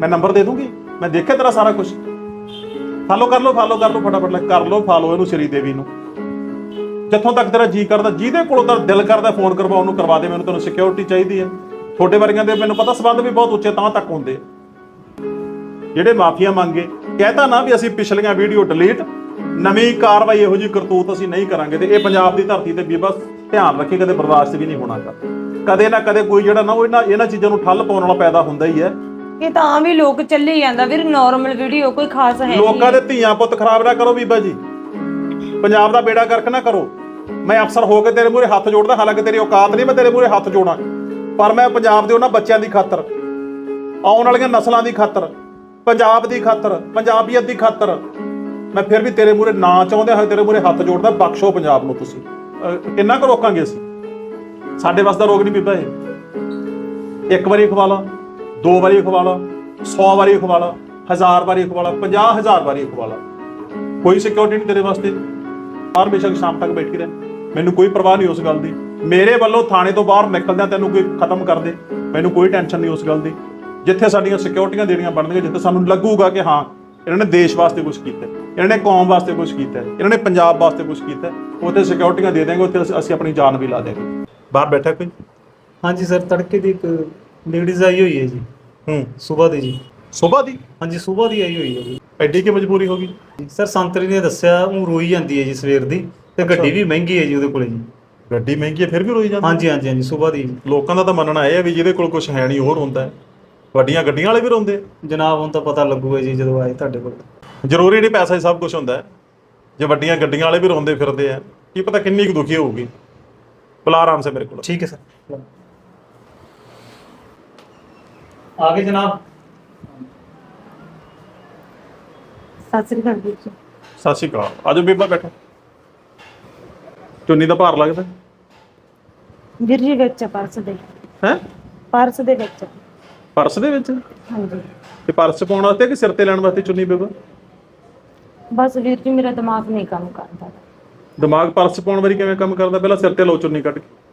ਮੈਂ ਨੰਬਰ ਦੇ ਦੂੰਗੀ। ਮੈਂ ਦੇਖਿਆ ਤੇਰਾ ਸਾਰਾ ਕੁਝ ਫਾਲੋ ਕਰ ਲਓ ਫਾਲੋ ਕਰ ਲਓ ਫਟਾਫਟ ਲੈ, ਕਰ ਲਓ ਫਾਲੋ ਇਹਨੂੰ ਸ਼੍ਰੀ ਦੇਵੀ ਨੂੰ। ਜਿੱਥੋਂ ਤੱਕ ਤੇਰਾ ਜੀ ਕਰਦਾ ਜਿਹਦੇ ਕੋਲੋਂ ਤਾਂ ਦਿਲ ਕਰਦਾ ਫੋਨ ਕਰਵਾ ਉਹਨੂੰ ਕਰਵਾ ਦੇ ਮੈਨੂੰ ਤੈਨੂੰ ਸਿਕਿਉਰਿਟੀ ਚਾਹੀਦੀ ਹੈ। ਤੁਹਾਡੇ ਵਰਗਿਆਂ ਦੇ ਮੈਨੂੰ ਪਤਾ ਸਬੰਧ ਵੀ ਬਹੁਤ ਉੱਚੇ ਤਾਂ ਤੱਕ ਹੁੰਦੇ ਆ। ਜਿਹੜੇ ਮਾਫੀਆ ਮੰਗੇ ਕਹਿਤਾ ਨਾ ਵੀ ਅਸੀਂ ਪਿਛਲੀਆਂ ਵੀਡੀਓ ਡਿਲੀਟ ਨਵੀਂ ਕਾਰਵਾਈ ਇਹੋ ਜਿਹੀ ਕਰਤੂਤ ਅਸੀਂ ਨਹੀਂ ਕਰਾਂਗੇ ਤੇ ਇਹ ਪੰਜਾਬ ਦੀ ਧਰਤੀ ਤੇ ਵੀ ਬਸ ਧਿਆਨ ਰੱਖੇ ਕਦੇ ਬਰਦਾਸ਼ਤ ਵੀ ਨਹੀਂ ਹੋਣਾਗਾ। ਕਦੇ ਨਾ ਕਦੇ ਕੋਈ ਜਿਹੜਾ ਨਾ ਉਹ ਇਹਨਾਂ ਇਹਨਾਂ ਚੀਜ਼ਾਂ ਨੂੰ ਠੱਲ ਪਾਉਣ ਵਾਲਾ ਪੈਦਾ ਹੁੰਦਾ ਹੀ ਹੈ। ਇਹ ਤਾਂ ਵੀ ਲੋਕ ਚੱਲੀ ਜਾਂਦਾ ਵੀਰ ਨਾਰਮਲ ਵੀਡੀਓ ਕੋਈ ਖਾਸ ਹੈ ਨਹੀਂ ਲੋਕਾਂ ਦੇ ਧੀਆਂ ਪੁੱਤ ਖਰਾਬ ਨਾ ਕਰੋ ਬੀਬਾ ਜੀ। ਪੰਜਾਬ ਦਾ ਬੇੜਾ ਗਰਕ ਨਾ ਕਰੋ। ਮੈਂ ਅਫਸਰ ਹੋ ਕੇ ਤੇਰੇ ਮੂਹਰੇ ਹੱਥ ਜੋੜਦਾ ਹਾਲਾਂਕਿ ਤੇਰੀ ਔਕਾਤ ਨਹੀਂ ਮੈਂ ਤੇਰੇ ਮੂਹਰੇ ਹੱਥ ਜੋੜਾਂ। ਪਰ ਮੈਂ ਪੰਜਾਬ ਦੇ ਉਹਨਾਂ ਬੱਚਿਆਂ ਦੀ ਖਾਤਰ ਆਉਣ ਵਾਲੀਆਂ ਨਸਲਾਂ ਦੀ ਖਾਤਰ ਪੰਜਾਬ ਦੀ ਖਾਤਰ ਪੰਜਾਬੀਅਤ ਦੀ ਖਾਤਰ ਮੈਂ ਫਿਰ ਵੀ ਤੇਰੇ ਮੂਹਰੇ ਨਾ ਚਾਹੁੰਦੇ ਹੋਏ ਤੇਰੇ ਮੂਹਰੇ ਹੱਥ ਜੋੜਦਾ ਬਖਸ਼ੋ ਪੰਜਾਬ ਨੂੰ ਤੁਸੀਂ। ਕਿੰਨਾ ਕੁ ਰੋਕਾਂਗੇ ਅਸੀਂ। ਸਾਡੇ ਵਾਸਤੇ ਰੋਗ ਨਹੀਂ ਬੀਬਾ ਇਹ ਇੱਕ ਵਾਰੀ ਖਵਾ ਲਾ ਦੋ ਵਾਰੀ ਖਵਾ ਲਾ 100 ਵਾਰੀ ਖਵਾ ਲਾ ਹਜ਼ਾਰ ਵਾਰੀ ਖਵਾ ਲਾ 50000 ਵਾਰੀ ਖਵਾ ਲਾ ਕੋਈ ਸਿਕਿਉਰਿਟੀ ਨਹੀਂ ਤੇਰੇ ਵਾਸਤੇ। ਬਾਹਰ ਬੇਸ਼ੱਕ ਸ਼ਾਮ ਤੱਕ ਬੈਠੀ ਰਹਿ। ਮੈਨੂੰ ਕੋਈ ਪਰਵਾਹ ਨਹੀਂ ਉਸ ਗੱਲ ਦੀ। ਮੇਰੇ ਵੱਲੋਂ ਥਾਣੇ ਤੋਂ ਬਾਹਰ ਨਿਕਲਦਿਆਂ ਤੈਨੂੰ ਕੋਈ ਖਤਮ ਕਰ ਦੇ। ਮੈਨੂੰ ਕੋਈ ਟੈਨਸ਼ਨ ਨਹੀਂ ਉਸ ਗੱਲ ਦੀ। ਜਿੱਥੇ ਸਾਡੀਆਂ ਸਿਕਿਉਰਿਟੀਆਂ ਦੇਣੀਆਂ ਬਣਦੀਆਂ ਜਿੱਥੇ ਸਾਨੂੰ ਲੱਗੂਗਾ ਕਿ ਹਾਂ, ਇਹਨਾਂ ਨੇ ਦੇਸ਼ ਵਾਸਤੇ ਕੁਝ ਕੀਤਾ। ਇਹਨਾਂ ਨੇ ਕੌਮ ਵਾਸਤੇ ਕੁਝ ਕੀਤਾ। ਇਹਨਾਂ ਨੇ ਪੰਜਾਬ ਵਾਸਤੇ ਕੁਝ ਕੀਤਾ। ਉੱਥੇ ਸਿਕਿਉਰਿਟੀਆਂ ਦੇ ਦੇਵਾਂਗੇ ਉੱਥੇ ਅਸੀਂ- ਅਸੀਂ ਆਪਣੀ ਜਾਨ ਵੀ ਲਾ ਦੇਵਾਂਗੇ ਬਾਹਰ ਬੈਠਾ ਕੋਈ? ਹਾਂਜੀ, ਸਰ, ਤੜਕੇ ਦੀ ਇੱਕ ਲੇਡੀਜ਼ ਆਈ ਹੋਈ ਹੈ ਜੀ। ਹੂੰ। ਸਵੇਰ ਦੀ ਜੀ। ਸਵੇਰ ਦੀ? ਹਾਂਜੀ ਸਵੇਰ ਦੀ ਆਈ ਹੋਈ ਹੈ ਜੀ। ਐਡੀ ਕੀ ਮਜਬੂਰੀ ਹੋ ਗਈ? ਸਰ ਸੰਤਰੀ ਨੇ ਦੱਸਿਆ ਉਹ ਰੋਈ ਜਾਂਦੀ ਹੈ ਜੀ ਸਵੇਰ ਦੀ ਤੇ ਗੱਡੀ ਵੀ ਮਹਿੰਗੀ ਹੈ ਜੀ ਉਹਦੇ ਕੋਲੇ ਜੀ। ਗੱਡੀ ਮਹਿੰਗੀ ਹੈ ਫਿਰ ਵੀ ਰੋਈ ਜਾਂਦੀ ਹਾਂਜੀ ਹਾਂਜੀ ਹਾਂਜੀ ਸਵੇਰ ਦੀ ਜੀ। ਲੋਕਾਂ ਦਾ ਤਾਂ ਮੰਨਣਾ ਇਹ ਹੈ ਵੀ ਜਿਹਦੇ ਕੋਲ ਕੁਝ ਹੈ ਨਹੀਂ ਉਹ ਰੋਂਦਾ ਹੈ। ਵੱਡੀਆਂ ਗੱਡੀਆਂ ਵਾਲੇ ਵੀ ਰੋਂਦੇ ਆ। ਜਨਾਬ ਹੁਣ ਤਾਂ ਪਤਾ ਲੱਗੂਗਾ ਜੀ ਜਦੋਂ ਆਏ ਤੁਹਾਡੇ ਕੋਲ। ਜ਼ਰੂਰੀ ਨਹੀਂ ਪੈਸਾ ਹੀ ਸਭ ਕੁਝ ਹੁੰਦਾ ਹੈ। ਜੇ ਵੱਡੀਆਂ ਗੱਡੀਆਂ ਵਾਲੇ ਵੀ ਰੋਂਦੇ ਫਿਰਦੇ ਆ ਕੀ ਪਤਾ ਕਿੰਨੀ ਕੁ ਦੁਖੀ ਹੋਊਗੀ। ਬੁਲਾ ਆਰਾਮ ਸੇ ਮੇਰੇ ਕੋਲ। ਠੀਕ ਹੈ ਸਰ। ਆਗੇ ਜਨਾਬ। ਸਤਿ ਸ੍ਰੀ ਅਕਾਲ ਵੀਰ ਜੀ। ਸਤਿ ਸ਼੍ਰੀ ਅਕਾਲ। ਆਜੋ ਬੀਬਾ ਬੈਠੋ। ਚੁੰਨੀ ਦਾ ਭਾਰ ਲੱਗਦਾ। ਵੀਰ ਜੀ ਵਿੱਚ ਆ ਪਰਸ ਦੇ। ਹੈ? ਪਰਸ ਦੇ ਵਿੱਚ। ਪਰਸ ਦੇ ਵਿੱਚ? ਹਾਂਜੀ। ਤੇ ਪਰਸ ਪਾਉਣ ਵਾਸਤੇ ਕਿ ਸਿਰ ਤੇ ਲੈਣ ਵਾਸਤੇ ਚੁੰਨੀ ਬੀਬਾ? ਬਸ ਵੀਰ ਜੀ ਮੇਰਾ ਦਿਮਾਗ ਨਹੀਂ ਕੰਮ ਕਰਦਾ। ਦਿਮਾਗ ਪਰਸ ਪਾਉਣ ਵਾਰੀ ਕਿਵੇਂ ਕੰਮ ਕਰਦਾ? ਪਹਿਲਾਂ ਸਿਰ ਤੇ ਲਓ ਚੁੰਨੀ ਕੱਢ ਕੇ।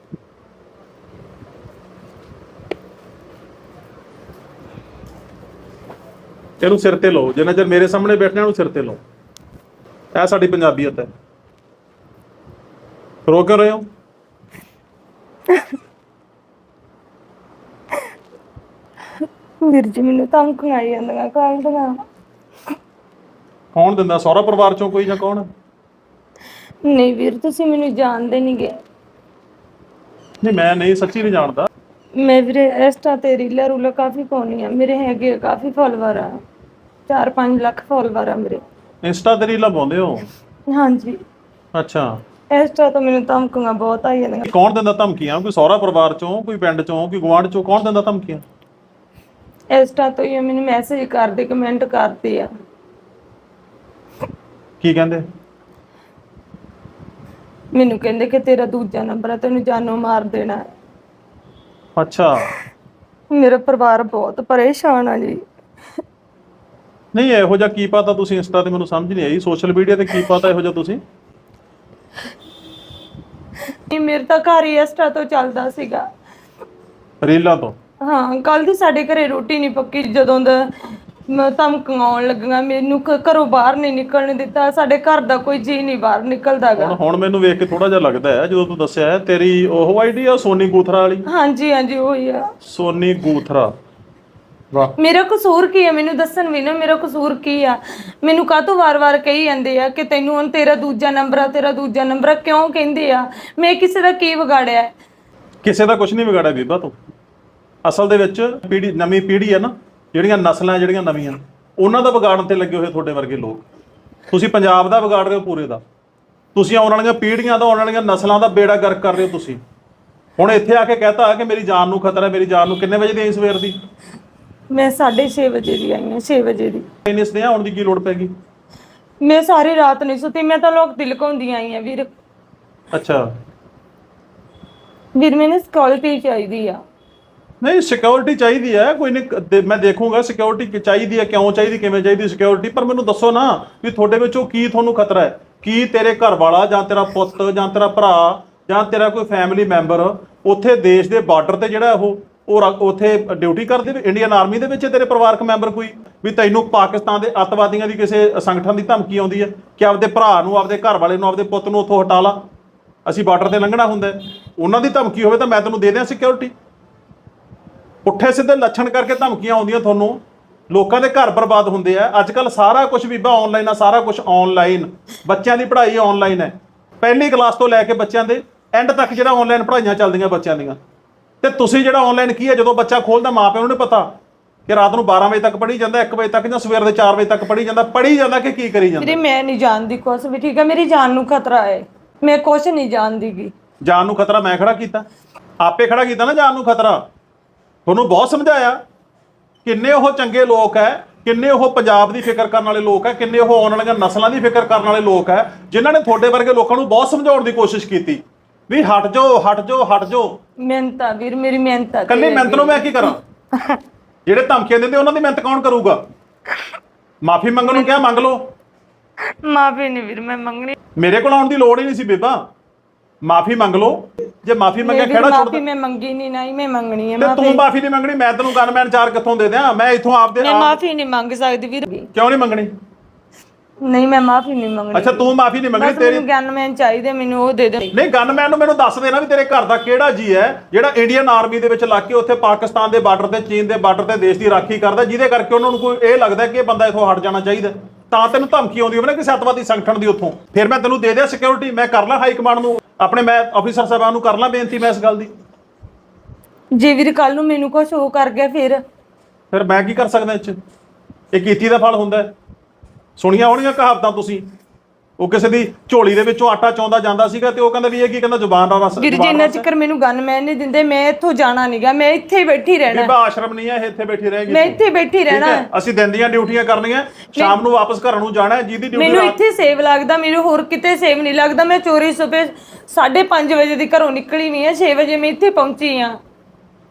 ਇਹਨੂੰ ਸਿਰ ਤੇ ਲਓ ਜਿੰਨਾ ਚਿਰ ਮੇਰੇ ਸਾਹਮਣੇ ਬੈਠਣਾ ਇਹਨੂੰ ਸਿਰ ਤੇ ਲਓ। ਇਹ ਸਾਡੀ ਪੰਜਾਬੀਅਤ ਹੈ। ਰੋ ਕਿਉਂ ਰਹੇ ਹੋ? ਵੀਰ ਜੀ ਮੈਨੂੰ ਧਮਕੀਆਂ ਆਈ ਜਾਂਦੀਆਂ ਕੱਲ ਦੀਆਂ ਕੌਣ ਦਿੰਦਾ? ਸਹੁਰਾ ਪਰਿਵਾਰ ਚੋਂ ਕੋਈ ਜਾਂ ਕੌਣ? ਨਹੀਂ ਵੀਰ ਤੁਸੀਂ ਮੈਨੂੰ ਜਾਣਦੇ ਨਹੀਂਗੇ ਨਹੀਂ ਮੈਂ ਨਹੀਂ ਸੱਚੀ ਨਹੀਂ ਜਾਣਦਾ। ਮੈਂ ਵੀਰੇ ਇੰਸਟਾ ਤੇ ਰੀਲਾਂ ਰੂਲਾਂ ਕਾਫੀ ਪਾਉਣੀ ਆ ਮੇਰੇ ਹੈਗੇ ਆ ਕਾਫੀ ਫਾਲੋਅਰ ਆ। 4-5 ਲੱਖ ਫਾਲੋਅਰ ਆ ਮੇਰੇ। ਇੰਸਟਾ ਤੇ ਰੀਲਾਂ ਪਾਉਂਦੇ ਹੋ? ਹਾਂਜੀ। ਅੱਛਾ। ਇੰਸਟਾ ਤੋਂ ਮੈਨੂੰ ਧਮਕੀਆਂ ਬਹੁਤ ਆਈ ਜਾਂਦੀਆਂ ਕੌਣ ਦਿੰਦਾ ਧਮਕੀਆਂ? ਕੋਈ ਸਹੁਰਾ ਪਰਿਵਾਰ ਚੋਂ ਕੋਈ ਪਿੰਡ ਚੋਂ ਕੋਈ ਗੁਆਂਢ ਚੋਂ ਕੌਣ ਦਿੰਦਾ ਧਮਕੀਆਂ? ਇੰਸਟਾ ਤੋਂ ਹੀ ਮੈਨੂੰ ਮੈਸੇਜ ਕਰਦੇ ਕਮੈਂਟ ਕਰਦੇ ਆ। ਕੀ ਕਹਿੰਦੇ? ਮੈਨੂੰ ਕਹਿੰਦੇ ਕਿ ਤੇਰਾ ਦੂਜਾ ਨੰਬਰ ਆ ਤੈਨੂੰ ਜਾਨੋਂ ਮਾਰ ਦੇਣਾ। ਹੈ। ਅੱਛਾ। ਮੇਰਾ ਪਰਿਵਾਰ ਬਹੁਤ ਪਰੇਸ਼ਾਨ ਆ ਜੀ। ਨਹੀਂ ਇਹੋ ਜਿਹਾ ਕੀ ਪਤਾ ਤੁਸੀਂ ਇੰਸਟਾ ਤੇ ਮੈਨੂੰ ਸਮਝ ਨਹੀਂ ਆਈ? ਸੋਸ਼ਲ ਮੀਡੀਆ ਤੇ ਕੀ ਪਤਾ ਇਹੋ ਜਿਹਾ ਤੁਸੀਂ? ਇਹ ਮੇਰੇ ਤਾਂ ਘਰ ਹੀ ਇੰਸਟਾ ਤੋਂ ਚੱਲਦਾ ਸੀਗਾ। ਰੀਲਾਂ ਤੋਂ? ਹਾਂ ਕੱਲ ਦੀ ਸਾਡੇ ਘਰੇ ਰੋਟੀ ਨਹੀਂ ਪੱਕੀ ਜਦੋਂ ਦਾ ਮੈਂ ਧਮਕੀਆਂ ਆਉਣ ਲੱਗੀਆਂ ਮੈਨੂੰ ਘ- ਘਰੋਂ ਬਾਹਰ ਨਹੀਂ ਨਿਕਲਣ ਦਿੱਤਾ ਸਾਡੇ ਘਰ ਦਾ ਕੋਈ ਜੀ ਨਹੀਂ ਬਾਹਰ ਨਿਕਲਦਾਗਾ। ਹੁਣ ਹੁਣ ਮੈਨੂੰ ਵੇਖ ਕੇ ਥੋੜਾ ਜਿਹਾ ਲੱਗਦਾ ਹੈ ਜਦੋਂ ਤੂੰ ਦੱਸਿਆ ਹੈ, ਤੇਰੀ ਉਹ ਆਈਡੀ ਆ ਸੋਨੀ ਗੂਥਰਾ ਵਾਲੀ? ਹਾਂਜੀ ਹਾਂਜੀ ਉਹੀ ਆ। ਸੋਨੀ ਗੂਥਰਾ। ਵਾਹ। ਮੇਰਾ ਕਸੂਰ ਕੀ ਹੈ ਮੈਨੂੰ ਦੱਸਣ ਵੀ ਨਾ ਮੇਰਾ ਕਸੂਰ ਕੀ ਆ? ਮੈਨੂੰ ਕਾਹਤੋਂ ਵਾਰ-ਵਾਰ ਕਹੀ ਜਾਂਦੇ ਆ ਕਿ ਤੈਨੂੰ ਹੁਣ ਤੇਰਾ ਦੂਜਾ ਨੰਬਰ ਆ ਤੇਰਾ ਦੂਜਾ ਨੰਬਰ ਆ ਕਿਉਂ ਕਹਿੰਦੇ ਆ? ਮੈਂ ਕਿਸੇ ਦਾ ਕੀ ਵਿਗਾੜਿਆ? ਹੈ? ਕਿਸੇ ਦਾ ਕੁਝ ਨਹੀਂ ਵਿਗਾੜਿਆ ਬੀਬਾ ਤੂੰ। ਅਸਲ ਦੇ ਵਿੱਚ ਪੀੜੀ ਨਵੀਂ ਪੀੜੀ ਹੈ ਨਾ ਜਿਹੜੀਆਂ ਨਸਲਾਂ ਜਿਹੜੀਆਂ ਨਵੀਆਂ ਉਹਨਾਂ ਦਾ ਵਿਗਾੜਨ ਤੇ ਲੱਗੇ ਹੋਏ ਤੁਹਾਡੇ ਵਰਗੇ ਲੋਕ। ਤੁਸੀਂ ਪੰਜਾਬ ਦਾ ਵਿਗਾੜ ਰਹੇ ਹੋ ਪੂਰੇ ਦਾ। ਤੁਸੀਂ ਆਉਣ ਵਾਲੀਆਂ ਪੀੜ੍ਹੀਆਂ ਦਾ ਆਉਣ ਵਾਲੀਆਂ ਨਸਲਾਂ ਦਾ ਬੇੜਾ ਗਰਕ ਕਰ ਰਹੇ ਹੋ ਤੁਸੀਂ। ਹੁਣ ਇੱਥੇ ਆ ਕੇ ਕਹਤਾ ਕਿ ਮੇਰੀ ਜਾਨ ਨੂੰ ਖਤਰਾ ਹੈ ਮੇਰੀ ਜਾਨ ਨੂੰ ਕਿੰਨੇ ਵਜੇ ਦੀ ਆਈ ਸਵੇਰ ਦੀ? ਮੈਂ 6:30 ਵਜੇ ਦੀ ਆਈ ਹਾਂ 6 ਵਜੇ ਦੀ। ਇੰਨੇ ਸਨੇਹਾ ਆਉਣ ਦੀ ਕੀ ਲੋੜ ਪੈ ਗਈ? ਮੈਂ ਸਾਰੀ ਰਾਤ ਨਹੀਂ ਸੁੱਤੀ ਮੈਂ ਤਾਂ ਲੋਕ ਤਿਲਕਾਉਂਦੀ ਆਈ ਹਾਂ ਵੀਰ। ਅੱਛਾ। ਵੀਰ ਮੈਨੂੰ ਸਕਿਉਰਿਟੀ ਚਾਹੀਦੀ ਆ। ਨਹੀਂ ਸਿਕਿਉਰਿਟੀ ਚਾਹੀਦੀ ਹੈ ਕੋਈ ਨਹੀਂ ਮੈਂ ਦੇਖੂੰਗਾ ਸਿਕਿਉਰਿਟੀ ਚਾਹੀਦੀ ਹੈ ਕਿਉਂ ਚਾਹੀਦੀ ਕਿਵੇਂ ਚਾਹੀਦੀ ਸਿਕਿਉਰਿਟੀ ਪਰ ਮੈਨੂੰ ਦੱਸੋ ਨਾ ਵੀ ਤੁਹਾਡੇ ਵਿੱਚੋਂ ਕੀ ਤੁਹਾਨੂੰ ਖਤਰਾ ਹੈ? ਕੀ ਤੇਰੇ ਘਰ ਵਾਲਾ ਜਾਂ ਤੇਰਾ ਪੁੱਤ ਜਾਂ ਤੇਰਾ ਭਰਾ ਜਾਂ ਤੇਰਾ ਕੋਈ ਫੈਮਿਲੀ ਮੈਂਬਰ ਉੱਥੇ ਦੇਸ਼ ਦੇ ਬਾਰਡਰ ਤੇ ਜਿਹੜਾ ਉਹ ਉਹ ਰ- ਡਿਊਟੀ ਕਰਦੇ ਵੀ ਇੰਡੀਅਨ ਆਰਮੀ ਦੇ ਵਿੱਚ ਤੇਰੇ ਪਰਿਵਾਰਕ ਮੈਂਬਰ ਕੋਈ? ਵੀ ਤੈਨੂੰ ਪਾਕਿਸਤਾਨ ਦੇ ਅੱਤਵਾਦੀਆਂ ਦੀ ਕਿਸੇ ਸੰਗਠਨ ਦੀ ਧਮਕੀ ਆਉਂਦੀ ਹੈ ਕਿ ਆਪਦੇ ਭਰਾ ਨੂੰ, ਆਪਦੇ ਘਰ ਵਾਲੇ ਨੂੰ, ਆਪਦੇ ਪੁੱਤ ਨੂੰ ਉੱਥੋਂ ਹਟਾ ਲਾ? ਅਸੀਂ ਬਾਰਡਰ ਤੇ ਲੰਘਣਾ ਹੁੰਦਾ ਉਹਨਾਂ ਦੀ ਧਮਕੀ ਹੋਵੇ ਤਾਂ ਮੈਂ ਤੈਨੂੰ ਦੇ ਦਿਆਂ ਸਿਕਿਉਰਿਟੀ ਪੁੱਠੇ ਸਿੱਧੇ ਲੱਛਣ ਕਰਕੇ ਧਮਕੀਆਂ ਆਉਂਦੀਆਂ ਤੁਹਾਨੂੰ। ਲੋਕਾਂ ਦੇ ਘਰ ਬਰਬਾਦ ਹੁੰਦੇ ਆ। ਅੱਜ ਕੱਲ ਸਾਰਾ ਕੁਝ ਬੀਬਾ ਆਨਲਾਈਨ ਆ, ਸਾਰਾ ਕੁਝ ਆਨਲਾਈਨ ਬੱਚਿਆਂ ਦੀ ਪੜ੍ਹਾਈ ਆਨਲਾਈਨ ਹੈ। ਪਹਿਲੀ ਕਲਾਸ ਤੋਂ ਲੈ ਕੇ ਬੱਚਿਆਂ ਦੇ ਐਂਡ ਤੱਕ ਜਿਹੜਾ ਆਨਲਾਈਨ ਪੜ੍ਹਾਈਆਂ ਚੱਲਦੀਆਂ ਬੱਚਿਆਂ ਦੀਆਂ। ਤੇ ਤੁਸੀਂ ਜਿਹੜਾ ਆਨਲਾਈਨ ਕੀ ਹੈ ਜਦੋਂ ਬੱਚਾ ਖੋਲਦਾ ਮਾਪਿਆਂ ਨੂੰ ਨਹੀਂ ਪਤਾ ਕਿ ਰਾਤ ਨੂੰ 12 ਵਜੇ ਤੱਕ ਪੜ੍ਹੀ ਜਾਂਦਾ 1 ਵਜੇ ਤੱਕ ਜਾਂ ਸਵੇਰ ਦੇ 4 ਵਜੇ ਤੱਕ ਪੜ੍ਹੀ ਜਾਂਦਾ ਪੜ੍ਹੀ ਜਾਂਦਾ ਕਿ ਕੀ ਕਰੀ ਜਾਂਦਾ? ਵੀਰੇ ਮੈਂ ਨਹੀਂ ਜਾਣਦੀ ਕੁਛ ਵੀ ਠੀਕ ਹੈ ਮੇਰੀ ਜਾਨ ਨੂੰ ਖਤਰਾ ਹੈ। ਮੈਂ ਕੁਛ ਨਹੀਂ ਜਾਣਦੀਗੀ। ਜਾਨ ਨੂੰ ਖਤਰਾ ਮੈਂ ਖੜਾ ਕੀਤਾ। ਆਪੇ ਖੜਾ ਕੀਤਾ ਨਾ ਜਾਨ ਨੂੰ ਖਤਰਾ। ਤੁਹਾਨੂੰ ਬਹੁਤ ਸਮਝਾਇਆ ਕਿੰਨੇ ਉਹ ਚੰਗੇ ਲੋਕ ਹੈ ਕਿੰਨੇ ਉਹ ਪੰਜਾਬ ਦੀ ਫਿਕਰ ਕਰਨ ਵਾਲੇ ਲੋਕ ਹੈ ਕਿੰਨੇ ਉਹ ਆਉਣ ਵਾਲੀਆਂ ਨਸਲਾਂ ਦੀ ਫਿਕਰ ਕਰਨ ਵਾਲੇ ਲੋਕ ਹੈ ਜਿਨ੍ਹਾਂ ਨੇ ਤੁਹਾਡੇ ਵਰਗੇ ਲੋਕਾਂ ਨੂੰ ਬਹੁਤ ਸਮਝਾਉਣ ਦੀ ਕੋਸ਼ਿਸ਼ ਕੀਤੀ। ਵੀ ਹਟ ਜਾਓ ਹਟ ਜਾਓ ਹਟ ਜਾਓ। ਮਿਹਨਤ ਵੀਰ ਮੇਰੀ ਮਿਹਨਤ ਕੱਲੀ ਮਿਹਨਤ ਨੂੰ ਮੈਂ ਕੀ ਕਰਾਂ? ਜਿਹੜੇ ਧਮਕੀਆਂ ਦਿੰਦੇ ਉਹਨਾਂ ਦੀ ਮਿਹਨਤ ਕੌਣ ਕਰੂਗਾ? ਮਾਫੀ ਮੰਗਣ ਨੂੰ ਕਿਹਾ ਮੰਗ ਲਓ। ਮਾਫੀ ਨਹੀਂ ਵੀਰ ਮੈਂ ਮੰਗਣੀ। ਮੇਰੇ ਕੋਲ ਆਉਣ ਦੀ ਲੋੜ ਹੀ ਨਹੀਂ ਸੀ ਬੇਬਾ। ਮਾਫੀ ਮੰਗ ਲਓ। ਜੇ ਮਾਫੀ ਮੰਗਿਆ ਖੜਾ ਛੁੱਟ ਮਾਫੀ ਮੈਂ ਮੰਗੀ ਨਹੀਂ ਨਹੀਂ ਮੈਂ ਮੰਗਣੀ ਹੈ ਮਾਫੀ। ਤੂੰ ਮਾਫੀ ਨਹੀਂ ਮੰਗਣੀ ਮੈਂ ਤੈਨੂੰ ਗਨਮੈਨ ਚਾਰ ਕਿੱਥੋਂ ਦੇ ਦਿਆਂ? ਮੈਂ ਇਥੋਂ ਆਪਦੇ ਮੈਂ ਆਪ- ਮਾਫੀ ਨਹੀਂ ਮੰਗ ਸਕਦੀ ਵੀਰ। ਕਿਉਂ ਨਹੀਂ ਮੰਗਣੀ? ਨਹੀਂ ਮੈਂ ਮਾਫੀ ਨਹੀਂ ਮੰਗਣੀ। ਅੱਛਾ ਤੂੰ ਮਾਫੀ ਨਹੀਂ ਮੰਗਣੀ ਬਸ ਤੇਰੀ? ਮੈਨੂੰ ਗਨਮੈਨ ਚਾਹੀਦੇ ਮੈਨੂੰ ਉਹ ਦੇ ਦੇ। ਨਹੀਂ ਗਨਮੈਨ ਨੂੰ ਮੈਨੂੰ ਦੱਸ ਦੇਣਾ ਵੀ ਤੇਰੇ ਘਰ ਦਾ ਕਿਹੜਾ ਜੀ ਹੈ ਜਿਹੜਾ ਇੰਡੀਅਨ ਆਰਮੀ ਦੇ ਵਿੱਚ ਲੱਗ ਕੇ ਉੱਥੇ ਪਾਕਿਸਤਾਨ ਦੇ ਬਾਰਡਰ ਤੇ ਚੀਨ ਦੇ ਬਾਰਡਰ ਤੇ ਦੇਸ਼ ਦੀ ਰਾਖੀ ਕਰਦਾ ਜਿਹਦੇ ਕਰਕੇ ਉਹਨਾਂ ਨੂੰ ਕੋਈ ਇਹ ਲੱਗਦਾ ਕਿ ਇਹ ਬੰਦਾ ਇਥੋਂ ਹਟ ਜਾਣਾ ਚਾਹੀਦਾ। ਤਾਂ ਤੈਨੂੰ ਧਮਕੀ ਆਉਂਦੀ ਹੋਵੇ ਨਾ ਕਿਸੇ ਅੱਤਵਾਦੀ ਸੰਗਠਨ ਦੀ ਉੱਥੋਂ। ਫਿਰ ਮੈਂ ਤੈਨੂੰ ਦੇ ਦਿਆਂ ਸਿਕਿਉਰਿਟੀ ਮੈਂ ਕਰ ਲਾਂ ਹਾਈ ਕਮਾਂਡ ਨੂੰ। ਆਪਣੇ ਮੈਂ ਅਫੀਸਰ ਸਾਹਿਬਾਨ ਨੂੰ ਕਰ ਲਾਂ ਬੇਨਤੀ ਮੈਂ ਇਸ ਗੱਲ ਦੀ। ਜੇ ਵੀਰ ਕੱਲ ਨੂੰ ਮੈਨੂੰ ਕੁਝ ਹੋ ਕਰ ਗਿਆ ਫਿਰ? ਫਿਰ ਮੈਂ ਕੀ ਕਰ ਸਕਦਾ ਇਹ ਚ ਇਹ ਕੀਤੀ ਦਾ ਫਲ ਹੁੰਦਾ ਹੈ। ਸੁਣੀਆਂ ਹੋਣੀਆਂ ਕਹਾਵਤਾਂ ਤੁਸੀਂ। ਉਹ ਕਿਸੇ ਦੀ ਝੋਲੀ ਦੇ ਵਿੱਚੋਂ ਆਟਾ ਚੌਂਦਾ ਜਾਂਦਾ ਸੀਗਾ ਤੇ ਉਹ ਕਹਿੰਦਾ ਵੀ ਇਹ ਕੀ ਕਹਿੰਦਾ ਜ਼ੁਬਾਨ ਦਾ ਰਸ ਵੀਰ ਜ਼ੁਬਾਨ ਰਸ ਹੈ। ਚਿਕਰ ਮੈਨੂੰ ਗਨਮੈਨ ਨਹੀਂ ਦਿੰਦੇ ਮੈਂ ਇੱਥੋਂ ਜਾਣਾ ਨਹੀਂਗਾ ਮੈਂ ਇੱਥੇ ਹੀ ਬੈਠੀ ਰਹਿਣਾ। ਬੀਬਾ ਆਸ਼ਰਮ ਨਹੀਂ ਹੈ ਇਹ ਇੱਥੇ ਬੈਠੀ ਰਹੇਗੀ ਮੈਂ ਤੂੰ। ਇੱਥੇ ਬੈਠੀ ਠੀਕ ਰਹਿਣਾ। ਹੈ ਅਸੀਂ ਦਿਨ ਦੀਆਂ ਡਿਊਟੀਆਂ ਕਰਨੀਆਂ ਸ਼ਾਮ ਨੂੰ ਵਾਪਸ ਘਰ ਨੂੰ ਜਾਣਾ ਹੈ ਜਿਹਦੀ ਡਿਊਟੀ ਮੈਨੂੰ ਇੱਥੇ ਸੇਵ ਲੱਗਦਾ ਮੈਨੂੰ ਹੋਰ ਕਿਤੇ ਸੇਵ ਨਹੀਂ ਲੱਗਦਾ ਮੈਂ ਚੋਰੀ ਸੁਬੇ 5:30 ਵਜੇ ਦੀ ਘਰੋਂ ਨਿਕਲੀ ਨਹੀਂ ਹੈ 6 ਵਜੇ ਮੈਂ ਇੱਥੇ ਪਹੁੰਚੀ ਆ